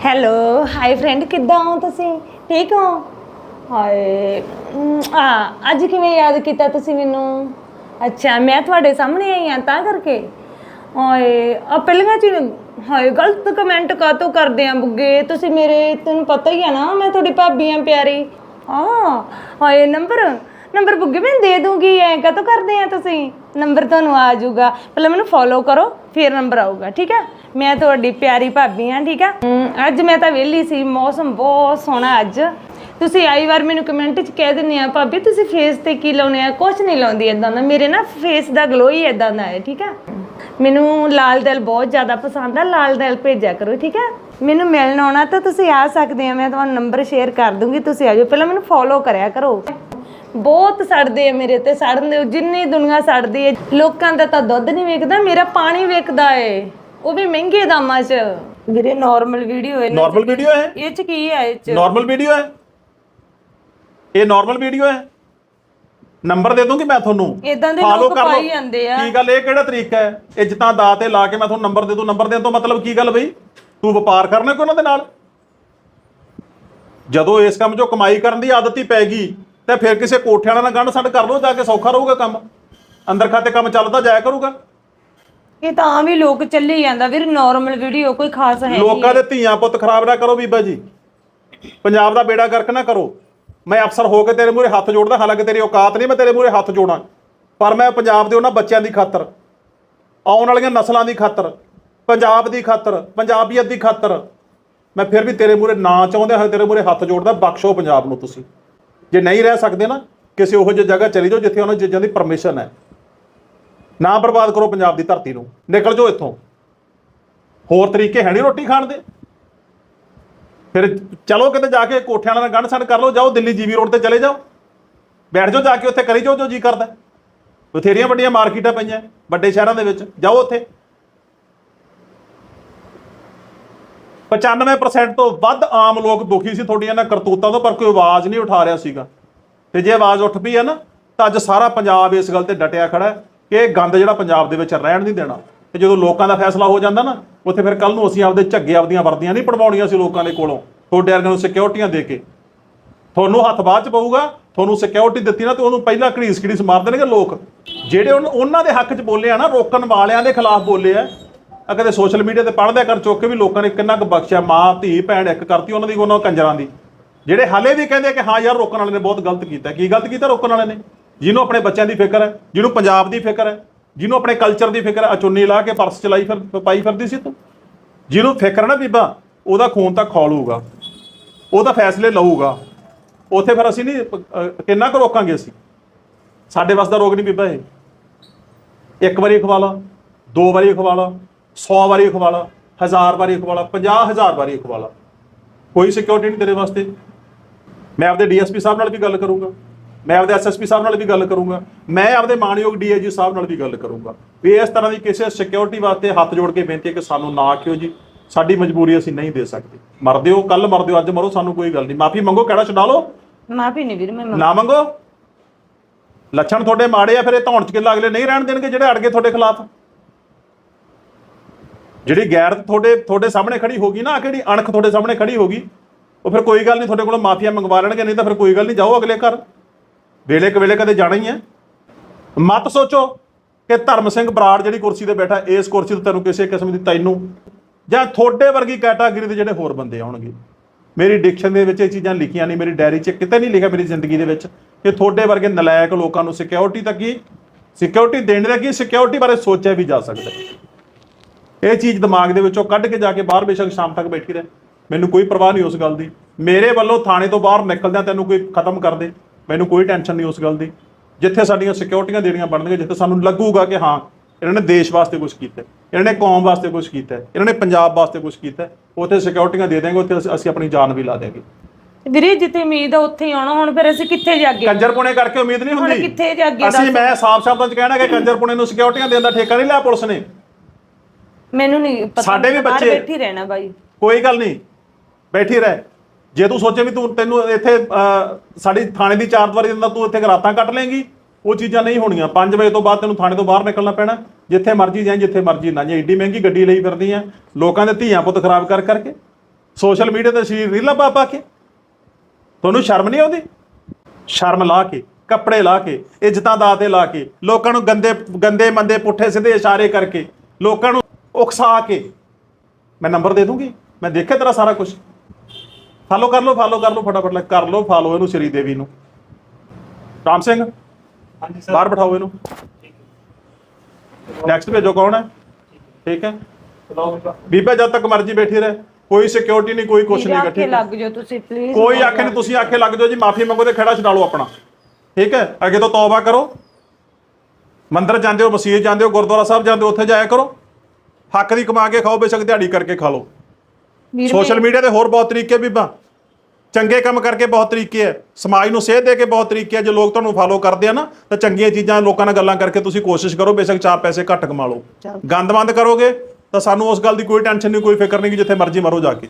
ਹੈਲੋ ਹਾਈ ਫਰੈਂਡ ਕਿੱਦਾਂ ਹੋ ਤੁਸੀਂ? ਠੀਕ ਹੋ? ਹਾਏ ਆ ਅੱਜ ਕਿਵੇਂ ਯਾਦ ਕੀਤਾ ਤੁਸੀਂ ਮੈਨੂੰ? ਅੱਛਾ, ਮੈਂ ਤੁਹਾਡੇ ਸਾਹਮਣੇ ਆਈ ਹਾਂ ਤਾਂ ਕਰਕੇ। ਹਾਏ ਆ ਪਹਿਲਾਂ ਚ ਹਾਏ, ਗਲਤ ਕਮੈਂਟ ਕਾਤੋਂ ਕਰਦੇ ਆ ਬੁੱਗੇ? ਤੁਸੀਂ ਮੇਰੇ, ਤੈਨੂੰ ਪਤਾ ਹੀ ਆ ਨਾ, ਮੈਂ ਤੁਹਾਡੀ ਭਾਬੀ ਆ ਪਿਆਰੀ। ਹਾਂ ਹਾਏ, ਨੰਬਰ ਨੰਬਰ ਬੁੱਗੇ, ਮੈਂ ਦੇ ਦੂੰਗੀ, ਐ ਕਾਤੋਂ ਕਰਦੇ ਆ ਤੁਸੀਂ? ਨੰਬਰ ਤੁਹਾਨੂੰ ਆ ਜਾਊਗਾ। ਪਹਿਲਾਂ ਮੈਨੂੰ ਫੋਲੋ ਕਰੋ, ਫਿਰ ਨੰਬਰ ਆਊਗਾ, ਠੀਕ ਆ? ਮੈਂ ਤੁਹਾਡੀ ਪਿਆਰੀ ਭਾਬੀ ਆ, ਠੀਕ ਆ? ਅੱਜ ਮੈਂ ਤਾਂ ਵਿਹਲੀ ਸੀ, ਮੌਸਮ ਬਹੁਤ ਸੋਹਣਾ ਅੱਜ। ਤੁਸੀਂ ਆਈ ਵਾਰ ਮੈਨੂੰ ਕਮੈਂਟ 'ਚ ਕਹਿ ਦਿੰਦੇ ਆ ਭਾਬੀ ਤੁਸੀਂ ਫੇਸ ਤੇ ਕੀ ਲਾਉਨੇ ਆ? ਕੁਝ ਨਹੀਂ ਲਾਉਂਦੀ ਇਦਾਂ ਦਾ। ਮੇਰੇ ਨਾ ਫੇਸ ਦਾ ਗਲੋ ਹੀ ਇਦਾਂ ਦਾ ਹੈ ਠੀਕ ਆ? ਮੈਨੂੰ ਲਾਲ ਦਿਲ ਬਹੁਤ ਜ਼ਿਆਦਾ ਪਸੰਦ ਆ। ਲਾਲ ਦਿਲ ਭੇਜਿਆ ਕਰੋ ਠੀਕ ਆ? ਮੈਨੂੰ ਮਿਲਣ ਆਉਣਾ ਤਾਂ ਤੁਸੀਂ ਆ ਸਕਦੇ ਆ। ਮੈਂ ਤੁਹਾਨੂੰ ਨੰਬਰ ਸ਼ੇਅਰ ਕਰ ਦੂੰਗੀ ਤੁਸੀਂ ਆ ਜਾਓ। ਪਹਿਲਾਂ ਮੈਨੂੰ ਫੋਲੋ ਕਰਿਆ ਕਰੋ। ਬਹੁਤ ਸੜਦੇ ਆ ਮੇਰੇ ਤੇ ਸੜਨ ਦੇ ਜਿੰਨੀ ਦੁਨੀਆ ਸੜਦੀ ਹੈ ਲੋਕਾਂ ਦਾ ਤਾਂ ਦੁੱਧ ਨਹੀਂ ਵੇਚਦਾ ਮੇਰਾ ਪਾਣੀ ਵੇਚਦਾ ਏ। ਉਹ ਵੀ ਮਹਿੰਗੇ ਦਾਮਾਂ 'ਚ। ਵੀਰੇ ਨਾਰਮਲ ਵੀਡੀਓ ਹੈ ਨਾਰਮਲ ਵੀਡੀਓ ਹੈ? ਇਹ 'ਚ ਕੀ ਹੈ ਇਹ 'ਚ? ਨਾਰਮਲ ਵੀਡੀਓ ਹੈ? ਇਹ ਨਾਰਮਲ ਵੀਡੀਓ ਹੈ। ਨੰਬਰ ਦੇ ਦੂੰਗੀ ਮੈਂ ਤੁਹਾਨੂੰ। ਏਦਾਂ ਦੇ Follow ਲੋਕ ਕਰ ਲਓ। ਪਾਈ ਜਾਂਦੇ ਆ। ਕੀ ਗੱਲ ਇਹ ਕਿਹੜਾ ਤਰੀਕਾ ਹੈ? ਇੱਜ਼ਤਾਂ ਦਾ ਤੇ ਲਾ ਕੇ ਮੈਂ ਤੁਹਾਨੂੰ ਨੰਬਰ ਦੇ ਦੂੰ। ਨੰਬਰ ਦੇਣ ਤੋਂ ਮਤਲਬ ਕੀ ਗੱਲ ਬਈ? ਤੂੰ ਵਪਾਰ ਕਰਨਾ ਕੋਈ ਉਹਨਾਂ ਦੇ ਨਾਲ? ਜਦੋਂ ਇਸ ਕੰਮ 'ਚੋਂ ਕਮਾਈ ਕਰਨ ਦੀ ਆਦਤ ਹੀ ਪੈ ਗਈ ਤੇ ਫਿਰ ਕਿਸੇ ਕੋਠੇ ਵਾਲਾ ਨਾਲ ਗੰਢ ਸੰਡ ਕਰ ਲਓ ਜਾ ਕੇ ਸੌਖਾ ਰਹੂਗਾ ਕੰਮ। ਅੰਦਰ ਖਾਤੇ ਕੰਮ ਚੱਲਦਾ ਜਾਇਆ ਕਰੂਗਾ। ਇਹ ਤਾਂ ਵੀ ਲੋਕ ਚੱਲੀ ਜਾਂਦਾ ਵੀਰ ਨਾਰਮਲ ਵੀਡੀਓ ਕੋਈ ਖਾਸ ਹੈ ਨਹੀਂ। ਲੋਕਾਂ ਦੇ ਧੀਆਂ ਪੁੱਤ ਖਰਾਬ ਨਾ ਕਰੋ ਬੀਬਾ ਜੀ। ਪੰਜਾਬ ਦਾ ਬੇੜਾ ਗਰਕ ਨਾ ਕਰੋ। ਮੈਂ ਅਫਸਰ ਹੋ ਕੇ ਤੇਰੇ ਮੂਹਰੇ ਹੱਥ ਜੋੜਦਾ, ਹਾਲਾਂਕਿ ਤੇਰੀ ਔਕਾਤ ਨਹੀਂ, ਮੈਂ ਤੇਰੇ ਮੂਹਰੇ ਹੱਥ ਜੋੜਾਂ। ਪਰ ਮੈਂ ਪੰਜਾਬ ਦੇ ਉਹਨਾਂ ਬੱਚਿਆਂ ਦੀ ਖਾਤਰ, ਆਉਣ ਵਾਲੀਆਂ ਨਸਲਾਂ ਦੀ ਖਾਤਰ, ਪੰਜਾਬ ਦੀ ਖਾਤਰ, ਪੰਜਾਬੀਅਤ ਦੀ ਖਾਤਰ, ਮੈਂ ਫਿਰ ਵੀ ਤੇਰੇ ਮੂਹਰੇ ਨਾ ਚਾਹੁੰਦੇ ਹੋਏ ਤੇਰੇ ਮੂਹਰੇ ਹੱਥ ਜੋੜਦਾ, ਬਖਸ਼ੋ ਪੰਜਾਬ ਨੂੰ ਤੁਸੀਂ। ਜੇ ਨਹੀਂ ਰਹਿ ਸਕਦੇ ਨਾ, ਕਿਸੇ ਉਹੋ ਜਿਹੀ ਜਗ੍ਹਾ ਚਲੀ ਜਾਓ ਜਿੱਥੇ ਉਹਨਾਂ ਚੀਜ਼ਾਂ ਦੀ ਪਰਮਿਸ਼ਨ ਹੈ। ਨਾ ਬਰਬਾਦ ਕਰੋ ਪੰਜਾਬ ਦੀ ਧਰਤੀ ਨੂੰ। ਨਿਕਲ ਜਾਓ ਇੱਥੋਂ। ਹੋਰ ਤਰੀਕੇ ਹੈ ਨਹੀਂ ਰੋਟੀ ਖਾਣ ਦੇ। ਫਿਰ ਚਲੋ ਕਿਤੇ ਜਾ ਕੇ ਕੋਠਿਆਂ ਨਾਲ ਗੰਢ ਸੰਡ ਕਰ ਲਓ, ਜਾਓ ਦਿੱਲੀ ਜੀਵੀ ਰੋਡ ਤੇ ਚਲੇ ਜਾਓ। ਬੈਠ ਜਾਓ ਜਾ ਕੇ ਉੱਥੇ, ਕਰੀ ਜਾਓ ਜੋ ਜੀ ਕਰਦਾ। ਬਥੇਰੀਆਂ ਵੱਡੀਆਂ ਮਾਰਕੀਟਾਂ ਪਈਆਂ, ਵੱਡੇ ਸ਼ਹਿਰਾਂ ਦੇ ਵਿੱਚ, ਜਾਓ ਉੱਥੇ। 95% ਤੋਂ ਵੱਧ ਆਮ ਲੋਕ ਦੁਖੀ ਸੀ ਤੁਹਾਡੀਆਂ ਇਹਨਾਂ ਕਰਤੂਤਾਂ ਤੋਂ, ਪਰ ਕੋਈ ਆਵਾਜ਼ ਨਹੀਂ ਉਠਾ ਰਿਹਾ ਸੀਗਾ। ਤੇ ਜੇ ਆਵਾਜ਼ ਉੱਠ ਪਈ ਹੈ ਨਾ, ਤਾਂ ਅੱਜ ਸਾਰਾ ਪੰਜਾਬ ਇਸ ਗੱਲ ਤੇ ਡਟਿਆ ਖੜਾ ਕਿ ਇਹ ਗੰਦ ਜਿਹੜਾ ਪੰਜਾਬ ਦੇ ਵਿੱਚ ਰਹਿਣ ਨਹੀਂ ਦੇਣਾ। ਤੇ ਜਦੋਂ ਲੋਕਾਂ ਦਾ ਫੈਸਲਾ ਹੋ ਜਾਂਦਾ ਨਾ, ਉੱਥੇ ਫਿਰ ਕੱਲ ਨੂੰ ਅਸੀਂ ਆਪਦੇ ਝੱਗੇ ਆਪਦੀਆਂ ਵਰਦੀਆਂ ਨਹੀਂ ਪੜਵਾਉਣੀਆਂ ਸੀ ਲੋਕਾਂ ਦੇ ਕੋਲੋਂ। ਤੁਹਾਡੇ ਵਰਗਿਆਂ ਨੂੰ ਸਿਕਿਉਰਟੀਆਂ ਦੇ ਕੇ। ਤੁਹਾਨੂੰ ਹੱਥ ਬਾਅਦ ਚ ਪਊਗਾ, ਤੁਹਾਨੂੰ ਸਿਕਿਉਰਿਟੀ ਦਿੱਤੀ ਨਾ ਤੇ ਉਹਨੂੰ ਪਹਿਲਾਂ ਘੜੀਸ ਘੜੀਸ ਮਾਰ ਦੇਣਗੇ ਲੋਕ। ਜਿਹੜੇ ਉਨ- ਉਹਨਾਂ ਦੇ ਹੱਕ 'ਚ ਬੋਲੇ ਆ ਨਾ, ਰੋਕਣ ਵਾਲਿਆਂ ਦੇ ਖਿਲਾਫ ਬੋਲੇ ਆ ਆ ਕਦੇ ਸੋਸ਼ਲ ਮੀਡੀਆ ਤੇ ਪੜ੍ਹਦਿਆ ਕਰ ਚੁੱਕ ਕੇ ਵੀ ਲੋਕਾਂ ਨੇ ਕਿੰਨਾ ਕੁ ਬਖਸ਼ਿਆ, ਮਾਂ, ਧੀ, ਭੈਣ, ਇੱਕ ਕਰਤੀ ਉਹਨਾਂ ਦੀ ਉਹਨਾਂ ਕੰਜਰਾਂ ਦੀ। ਜਿਹੜੇ ਹਲੇ ਵੀ ਕਹਿੰਦੇ ਕਿ ਹਾਂ ਯਾਰ, ਰੋਕਣ ਵਾਲੇ ਨੇ ਬਹੁਤ ਗਲਤ ਕੀਤਾ। ਕੀ ਗਲਤ ਕੀਤਾ ਰੋਕਣ ਵਾਲੇ ਨੇ? ਜਿਹਨੂੰ ਆਪਣੇ ਬੱਚਿਆਂ ਦੀ ਫਿਕਰ ਹੈ, ਜਿਹਨੂੰ ਪੰਜਾਬ ਦੀ ਫਿਕਰ ਹੈ। ਜਿਹਨੂੰ ਆਪਣੇ ਕਲਚਰ ਦੀ ਫਿਕਰ ਹੈ ਲਾ ਕੇ ਪਰਸ ਚਲਾਈ ਫਿਰ ਪਾਈ ਫਿਰਦੀ ਸੀ ਤੂੰ? ਜਿਹਨੂੰ ਫਿਕਰ ਨਾ ਬੀਬਾ, ਉਹਦਾ ਖੂਨ ਤਾਂ ਖੌਲੂਗਾ, ਉਹਦਾ ਫੈਸਲੇ ਲਊਗਾ। ਉੱਥੇ ਫਿਰ ਅਸੀਂ ਨਹੀਂ ਕਿੰਨਾ ਕੁ ਰੋਕਾਂਗੇ ਅਸੀਂ? ਸਾਡੇ ਵੱਸ ਦਾ ਰੋਗ ਨਹੀਂ ਬੀਬਾ ਇਹ। ਇੱਕ ਵਾਰੀ ਖਵਾ ਲਾ, ਦੋ ਵਾਰੀ ਖਵਾ ਲਾ 100 ਵਾਰੀ ਖਵਾ ਲਾ, ਹਜ਼ਾਰ ਵਾਰੀ ਖਵਾ ਲਾ 50000 ਵਾਰੀ ਖਵਾ ਲਾ। ਕੋਈ ਸਿਕਿਉਰਿਟੀ ਨਹੀਂ ਤੇਰੇ ਵਾਸਤੇ। ਮੈਂ ਆਪਦੇ ਡੀਐਸਪੀ ਸਾਹਿਬ ਨਾਲ ਵੀ ਗੱਲ ਕਰੂੰਗਾ। ਮੈਂ ਆਪਦੇ ਐਸਐਸਪੀ ਸਾਹਿਬ ਨਾਲ ਵੀ ਗੱਲ ਕਰੂੰਗਾ। ਮੈਂ ਆਪਦੇ ਮਾਨਯੋਗ ਡੀਆਈਜੀ ਸਾਹਿਬ ਨਾਲ ਵੀ ਗੱਲ ਕਰੂੰਗਾ। ਵੀ ਇਸ ਤਰ੍ਹਾਂ ਦੀ ਕਿਸੇ ਸਿਕਿਉਰਿਟੀ ਵਾਸਤੇ ਹੱਥ ਜੋੜ ਕੇ ਬੇਨਤੀ ਹੈ ਕਿ ਸਾਨੂੰ ਨਾ ਕਿਉ ਜੀ। ਸਾਡੀ ਮਜਬੂਰੀ ਅਸੀਂ ਨਹੀਂ ਦੇ ਸਕਦੇ। ਮਰਦੇ ਹੋ ਕੱਲ ਮਰਦੇ ਹੋ ਅੱਜ ਮਰੋ ਸਾਨੂੰ ਕੋਈ ਗੱਲ ਨਹੀਂ। ਮਾਫੀ ਮੰਗੋ ਕਿਹੜਾ ਛਡਾ ਲਓ? ਮਾਫੀ ਨਹੀਂ ਵੀਰ ਮੈਂ ਨਾ ਮੰਗੋ। ਲੱਛਣ ਤੁਹਾਡੇ ਮਾੜੇ ਆ ਫਿਰ ਇਹ ਧੌਣ ਚ ਕਿੱਲਾ ਅਗਲੇ ਨਹੀਂ ਰਹਿਣ ਦੇਣਗੇ ਜਿਹੜੇ ਅੜ ਗਏ ਤੁਹਾਡੇ ਖਿਲਾਫ। ਜਿਹੜੀ ਗੈਰਤ ਤੁਹਾਡੇ ਤੁਹਾਡੇ ਸਾਹਮਣੇ ਖੜੀ ਹੋਗੀ ਨਾ ਕਿਹੜੀ ਅਣਖ ਤੁਹਾਡੇ ਸਾਹਮਣੇ ਖੜੀ ਹੋਗੀ ਉਹ ਫਿਰ ਕੋਈ ਗੱਲ ਨਹੀਂ ਤੁਹਾਡੇ ਕੋਲੋਂ ਮਾਫੀਆ ਮੰਗਵਾ ਲੈਣਗੇ ਨਹੀਂ ਤਾਂ ਫਿਰ ਕੋਈ ਗੱਲ ਨਹੀਂ ਜਾਓ ਅਗਲੇ ਘਰ। ਵੇਲੇ ਕ ਵੇਲੇ ਕਦੇ ਜਾਣਾ ਹੀ ਹੈ। ਮਤ ਸੋਚੋ ਕਿ ਧਰਮ ਸਿੰਘ ਬਰਾੜ ਜਿਹੜੀ ਕੁਰਸੀ ਤੇ ਬੈਠਾ, ਇਸ ਕੁਰਸੀ ਤੇ ਤੈਨੂੰ ਕਿਸੇ ਕਿਸਮ ਦੀ ਤੈਨੂੰ ਜਾਂ ਤੁਹਾਡੇ ਵਰਗੀ ਕੈਟਾਗਰੀ ਦੇ ਜਿਹੜੇ ਹੋਰ ਬੰਦੇ ਆਉਣਗੇ। ਮੇਰੀ ਡਿਕਸ਼ਨ ਦੇ ਵਿੱਚ ਇਹ ਚੀਜ਼ਾਂ ਲਿਖੀਆਂ ਨਹੀਂ, ਮੇਰੀ ਡਾਇਰੀ 'ਚ ਕਿਤੇ ਨਹੀਂ ਲਿਖਿਆ ਮੇਰੀ ਜ਼ਿੰਦਗੀ ਦੇ ਵਿੱਚ ਕਿ ਤੁਹਾਡੇ ਵਰਗੇ ਨਲਾਇਕ ਲੋਕਾਂ ਨੂੰ ਸਿਕਿਉਰਿਟੀ ਤੱਕ ਕੀ ਸਿਕਿਉਰਿਟੀ ਦੇਣ ਦਾ ਕੀ ਸਿਕਿਉਰਿਟੀ ਬਾਰੇ ਸੋਚਿਆ ਵੀ ਜਾ ਸਕਦਾ ਇਹ ਚੀਜ਼ ਦਿਮਾਗ ਦੇ ਵਿੱਚੋਂ ਕੱਢ ਕੇ ਜਾ ਕੇ ਬਾਹਰ ਬੇਸ਼ੱਕ ਸ਼ਾਮ ਤੱਕ ਬੈਠੀ ਰਹੇ। ਮੈਨੂੰ ਕੋਈ ਪਰਵਾਹ ਨਹੀਂ ਉਸ ਗੱਲ ਦੀ। ਮੇਰੇ ਵੱਲੋਂ ਥਾਣੇ ਤੋਂ ਬਾਹਰ ਨਿਕਲਦਿਆਂ ਤੈਨੂੰ ਕੋਈ ਖਤਮ ਕਰ ਦੇ। ਮੈਨੂੰ ਕੋਈ ਟੈਨਸ਼ਨ ਨਹੀਂ ਉਸ ਗੱਲ ਦੀ। ਜਿੱਥੇ ਸਾਡੀਆਂ ਸਿਕਿਉਰਿਟੀਆਂ ਦੇਣੀਆਂ ਬਣਨਗੀਆਂ ਜਿੱਥੇ ਸਾਨੂੰ ਲੱਗੂਗਾ ਕਿ ਹਾਂ ਇਹਨਾਂ ਨੇ ਦੇਸ਼ ਵਾਸਤੇ ਕੁਝ ਕੀਤਾ। ਇਹਨਾਂ ਨੇ ਕੌਮ ਵਾਸਤੇ ਕੁਝ ਕੀਤਾ। ਇਹਨਾਂ ਨੇ ਪੰਜਾਬ ਵਾਸਤੇ ਕੁਝ ਕੀਤਾ। ਉੱਥੇ ਸਿਕਿਉਰਿਟੀਆਂ ਦੇ ਦੇਣਗੇ ਉੱਥੇ ਅਸੀਂ- ਆਪਣੀ ਜਾਨ ਵੀ ਲਾ ਦੇਵਾਂਗੇ ਵੀਰੇ ਜਿੱਥੇ ਉਮੀਦ ਆ ਉੱਥੇ ਆਉਣਾ ਹੁਣ ਫਿਰ ਅਸੀਂ ਕਿੱਥੇ ਜਾਗੇ? ਕੰਜਰਪੁਣੇ ਕਰਕੇ ਉਮੀਦ ਨਹੀਂ ਹੁਣ ਹੁੰਦੀ ਕਿੱਥੇ ਜਾਗੇ ਅਸੀਂ ਮੈਂ ਸਾਫ਼ ਸ਼ਬਦਾਂ 'ਚ ਕਹਿਣਾ ਕਿ ਕੰਜਰਪੁਣੇ ਨੂੰ ਸਿਕਿਉਰਿਟੀਆਂ ਦੇਣ ਦਾ ਠੇਕਾ ਨਹੀਂ ਲਿਆ ਪੁਲਿਸ ਨੇ। ਮੈਨੂੰ ਨਹੀਂ ਪਤਾ। ਸਾਡੇ ਵੀ ਬੱਚੇ- ਬੈਠੀ ਰਹਿਣਾ ਬਾਈ। ਕੋਈ ਗੱਲ ਨਹੀਂ। ਬੈਠੀ ਰਹਿ। ਜੇ ਤੂੰ ਸੋਚੇ ਵੀ ਤੂੰ ਤੈਨੂੰ ਇੱਥੇ ਸਾਡੀ ਥਾਣੇ ਦੀ ਚਾਰ ਦੀਵਾਰੀ ਦੇ ਤੂੰ ਇੱਥੇ ਰਾਤਾਂ ਕੱਟ ਲੇਂਗੀ ਉਹ ਚੀਜ਼ਾਂ ਨਹੀਂ ਹੋਣੀਆਂ। 5 ਵਜੇ ਤੋਂ ਬਾਅਦ ਤੈਨੂੰ ਥਾਣੇ ਤੋਂ ਬਾਹਰ ਨਿਕਲਣਾ ਪੈਣਾ। ਜਿੱਥੇ ਮਰਜ਼ੀ ਜਾਈਂ, ਜਿੱਥੇ ਮਰਜ਼ੀ ਨਾ ਜਾਈਂ। ਏਡੀ ਮਹਿੰਗੀ ਗੱਡੀ ਲਈ ਫਿਰਦੀ ਆ। ਲੋਕਾਂ ਦੇ ਧੀਆਂ ਪੁੱਤ ਖਰਾਬ ਕਰ ਕਰਕੇ। ਸੋਸ਼ਲ ਮੀਡੀਆ ਤੇ ਸ਼ਰੀਰ ਰੀਲਾਂ ਪਾ ਪਾ ਕੇ। ਤੁਹਾਨੂੰ ਸ਼ਰਮ ਨਹੀਂ ਆਉਂਦੀ? ਸ਼ਰਮ ਲਾ ਕੇ, ਕੱਪੜੇ ਲਾ ਕੇ, ਇੱਜ਼ਤਾਂ ਦਾ ਤੇ ਲਾ ਕੇ, ਲੋਕਾਂ ਨੂੰ ਗੰਦੇ ਗੰਦੇ ਮੰਦੇ ਪੁੱਠੇ ਸਿੱਧੇ ਇਸ਼ਾਰੇ ਕਰਕੇ, ਲੋਕਾਂ ਨੂੰ ਉਕਸਾ ਕੇ। ਮੈਂ ਨੰਬਰ ਦੇ ਦੂੰਗੀ। ਮੈਂ ਦੇਖਿਆ ਤੇਰਾ ਸਾਰਾ ਕੁਝ ਫਾਲੋ ਕਰ ਲਓ ਫਾਲੋ ਕਰ ਲਓ ਫਟਾਫਟ ਲੈ ਕਰ ਲਓ ਫਾਲੋ ਇਹਨੂੰ ਸ਼੍ਰੀ ਦੇਵੀ ਨੂੰ। ਰਾਮ ਸਿੰਘ ਹਾਂਜੀ ਬਾਹਰ ਬਿਠਾਓ ਇਹਨੂੰ। ਨੈਕਸਟ ਭੇਜੋ ਕੌਣ ਹੈ? ਠੀਕ ਹੈ। ਬੀਬਾ ਜਦ ਤੱਕ ਮਰਜ਼ੀ ਬੈਠੀ ਰਹੇ। ਕੋਈ ਸਿਕਿਉਰਿਟੀ ਨਹੀਂ ਕੋਈ ਕੁਛ ਨਹੀਂ ਠੀਕ ਲੱਗ ਜਾਓ ਤੁਸੀਂ ਪਲੀਜ਼ ਕੋਈ ਆਖੇ ਨਹੀਂ ਤੁਸੀਂ ਆਖੇ ਲੱਗ ਜਾਓ ਜੀ ਮਾਫੀ ਮੰਗੋ ਤੇ ਖੜਾ ਛਡਾ ਲਓ ਆਪਣਾ। ਠੀਕ ਹੈ। ਅੱਗੇ ਤੋਂ ਤੌਬਾ ਕਰੋ। ਮੰਦਰ ਜਾਂਦੇ ਹੋ ਮਸਜਿਦ ਜਾਂਦੇ ਹੋ ਗੁਰਦੁਆਰਾ ਸਾਹਿਬ ਜਾਂਦੇ ਹੋ ਉੱਥੇ ਜਾਇਆ ਕਰੋ। ਹੱਕ ਦੀ ਕਮਾ ਕੇ ਖਾਓ ਬੇਸ਼ੱਕ ਦਿਹਾੜੀ ਕਰਕੇ ਖਾ ਲਓ। ਵੀਰ ਸੋਸ਼ਲ ਮੀਡੀਆ ਤੇ ਹੋਰ ਬਹੁਤ ਤਰੀਕੇ ਬੀਬਾ। ਚੰਗੇ ਕੰਮ ਕਰਕੇ ਬਹੁਤ ਤਰੀਕੇ ਹੈ ਸਮਾਜ ਨੂੰ ਸੇਧ ਦੇ ਕੇ ਬਹੁਤ ਤਰੀਕੇ ਹੈ ਜੇ ਲੋਕ ਤੁਹਾਨੂੰ ਫਾਲੋ ਕਰਦੇ ਆ ਨਾ ਤਾਂ ਚੰਗੀਆਂ ਚੀਜ਼ਾਂ ਲੋਕਾਂ ਨਾਲ ਗੱਲਾਂ ਕਰਕੇ ਤੁਸੀਂ ਕੋਸ਼ਿਸ਼ ਕਰੋ ਬੇਸ਼ੱਕ ਚਾਰ ਪੈਸੇ ਘੱਟ ਕਮਾ ਲਓ। ਗੰਦਮੰਦ ਕਰੋਗੇ ਤਾਂ ਸਾਨੂੰ ਉਸ ਗੱਲ ਦੀ ਕੋਈ ਟੈਨਸ਼ਨ ਨਹੀਂ ਕੋਈ ਫਿਕਰ ਨਹੀਂ ਕਿ ਜਿੱਥੇ ਮਰਜ਼ੀ ਮਰੋ ਜਾ ਕੇ।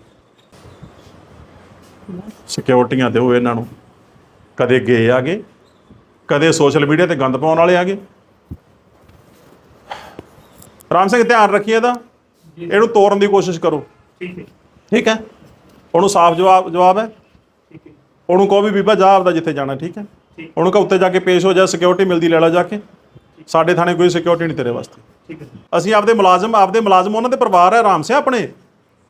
ਸਿਕਿਉਰਟੀਆਂ ਦਿਓ ਇਹਨਾਂ ਨੂੰ। ਕਦੇ ਗਏ ਆਗੇ ਕਦੇ ਸੋਸ਼ਲ ਮੀਡੀਆ ਤੇ ਗੰਦ ਪਾਉਣ ਵਾਲੇ ਆਗੇ। ਰਾਮ ਸਿੰਘ ਧਿਆਨ ਰੱਖੀਏ ਇਹਦਾ। ਇਹਨੂੰ ਤੋੜਨ ਦੀ ਕੋਸ਼ਿਸ਼ ਕਰੋ। ਠੀਕ ਹੈ। ਠੀਕ ਹੈ? ਉਹਨੂੰ ਸਾਫ਼ ਜਵਾਬ ਜਵਾਬ ਹੈ? ਠੀਕ ਹੈ। ਉਹਨੂੰ ਕਹੋ ਵੀ ਬੀਬਾ ਜਾ ਆਪਦਾ ਜਿੱਥੇ ਜਾਣਾ ਠੀਕ ਹੈ। ਉਹਨੂੰ ਕਹ ਉੱਤੇ ਜਾ ਕੇ ਪੇਸ਼ ਹੋ ਜਾ ਸਿਕਿਉਰਿਟੀ ਮਿਲਦੀ ਲੈ ਲਾ ਜਾ ਕੇ। ਸਾਡੇ ਥਾਣੇ ਕੋਈ ਸਿਕਿਉਰਿਟੀ ਨਹੀਂ ਤੇਰੇ ਵਾਸਤੇ। ਠੀਕ ਹੈ ਅਸੀਂ ਆਪਦੇ ਮੁਲਾਜ਼ਮ ਆਪਦੇ ਮੁਲਾਜ਼ਮ ਉਹਨਾਂ ਦੇ ਪਰਿਵਾਰ ਹੈ ਆਰਾਮ ਸੇ ਆਪਣੇ?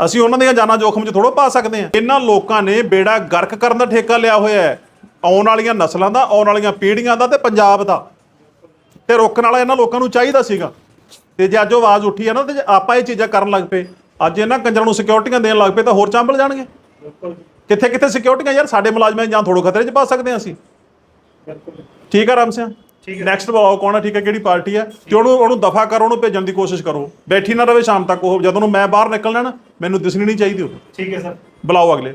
ਅਸੀਂ ਉਹਨਾਂ ਦੀਆਂ ਜਾਨਾਂ ਜੋਖਮ 'ਚ ਥੋੜੋ ਪਾ ਸਕਦੇ ਹਾਂ। ਇਹਨਾਂ ਲੋਕਾਂ ਨੇ ਬੇੜਾ ਗਰਕ ਕਰਨ ਦਾ ਠੇਕਾ ਲਿਆ ਹੋਇਆ ਹੈ। ਆਉਣ ਵਾਲੀਆਂ ਨਸਲਾਂ ਦਾ ਆਉਣ ਵਾਲੀਆਂ ਪੀੜ੍ਹੀਆਂ ਦਾ ਤੇ ਪੰਜਾਬ ਦਾ। ਤੇ ਰੋਕਣ ਵਾਲਾ ਇਹਨਾਂ ਲੋਕਾਂ ਨੂੰ ਚਾਹੀਦਾ ਸੀਗਾ। ਤੇ ਜੇ ਅੱਜ ਉਹ ਆਵਾਜ਼ ਉੱਠੀ ਹੈ ਨਾ ਤੇ ਆਪਾਂ ਇਹ ਚੀਜ਼ਾਂ ਕਰਨ ਲੱਗ ਪਏ ਅੱਜ ਇਹਨਾਂ ਕੰਜਰਾਂ ਨੂੰ ਸਿਕਿਉਰਿਟੀਆਂ ਦੇਣ ਲੱਗ ਪਏ ਤਾਂ ਹੋਰ ਚਾਂਬਲ ਜਾਣਗੇ। ਬਿਲਕੁਲ ਕਿੱਥੇ ਕਿੱਥੇ ਸਿਕਿਉਰਿਟੀਆਂ ਯਾਰ? ਸਾਡੇ ਮੁਲਾਜ਼ਮਾਂ ਜਾਨ ਥੋੜੋ ਖਤਰੇ 'ਚ ਪਾ ਸਕਦੇ ਹਾਂ ਅਸੀਂ। ਬਿਲਕੁਲ ਠੀਕ ਹੈ ਰਾਮ ਸਿੰਘ ਠੀਕ ਹੈ। ਨੈਕਸਟ ਬੁਲਾਓ ਕੌਣ ਹੈ ਠੀਕ ਹੈ ਕਿਹੜੀ ਪਾਰਟੀ ਹੈ? ਤੇ ਉਹਨੂੰ ਉਹਨੂੰ ਦਫਾ ਕਰੋ ਉਹਨੂੰ ਭੇਜਣ ਦੀ ਕੋਸ਼ਿਸ਼ ਕਰੋ। ਬੈਠੀ ਨਾ ਰਵੇ ਸ਼ਾਮ ਤੱਕ ਉਹ ਜਦੋਂ ਨੂੰ ਮੈਂ ਬਾਹਰ ਨਿਕਲਣਾ ਨਾ ਮੈਨੂੰ ਦਿਸਣੀ ਨਹੀਂ ਚਾਹੀਦੀ ਉਹ। ਠੀਕ ਹੈ ਸਰ। ਬੁਲਾਓ ਅਗਲੇ।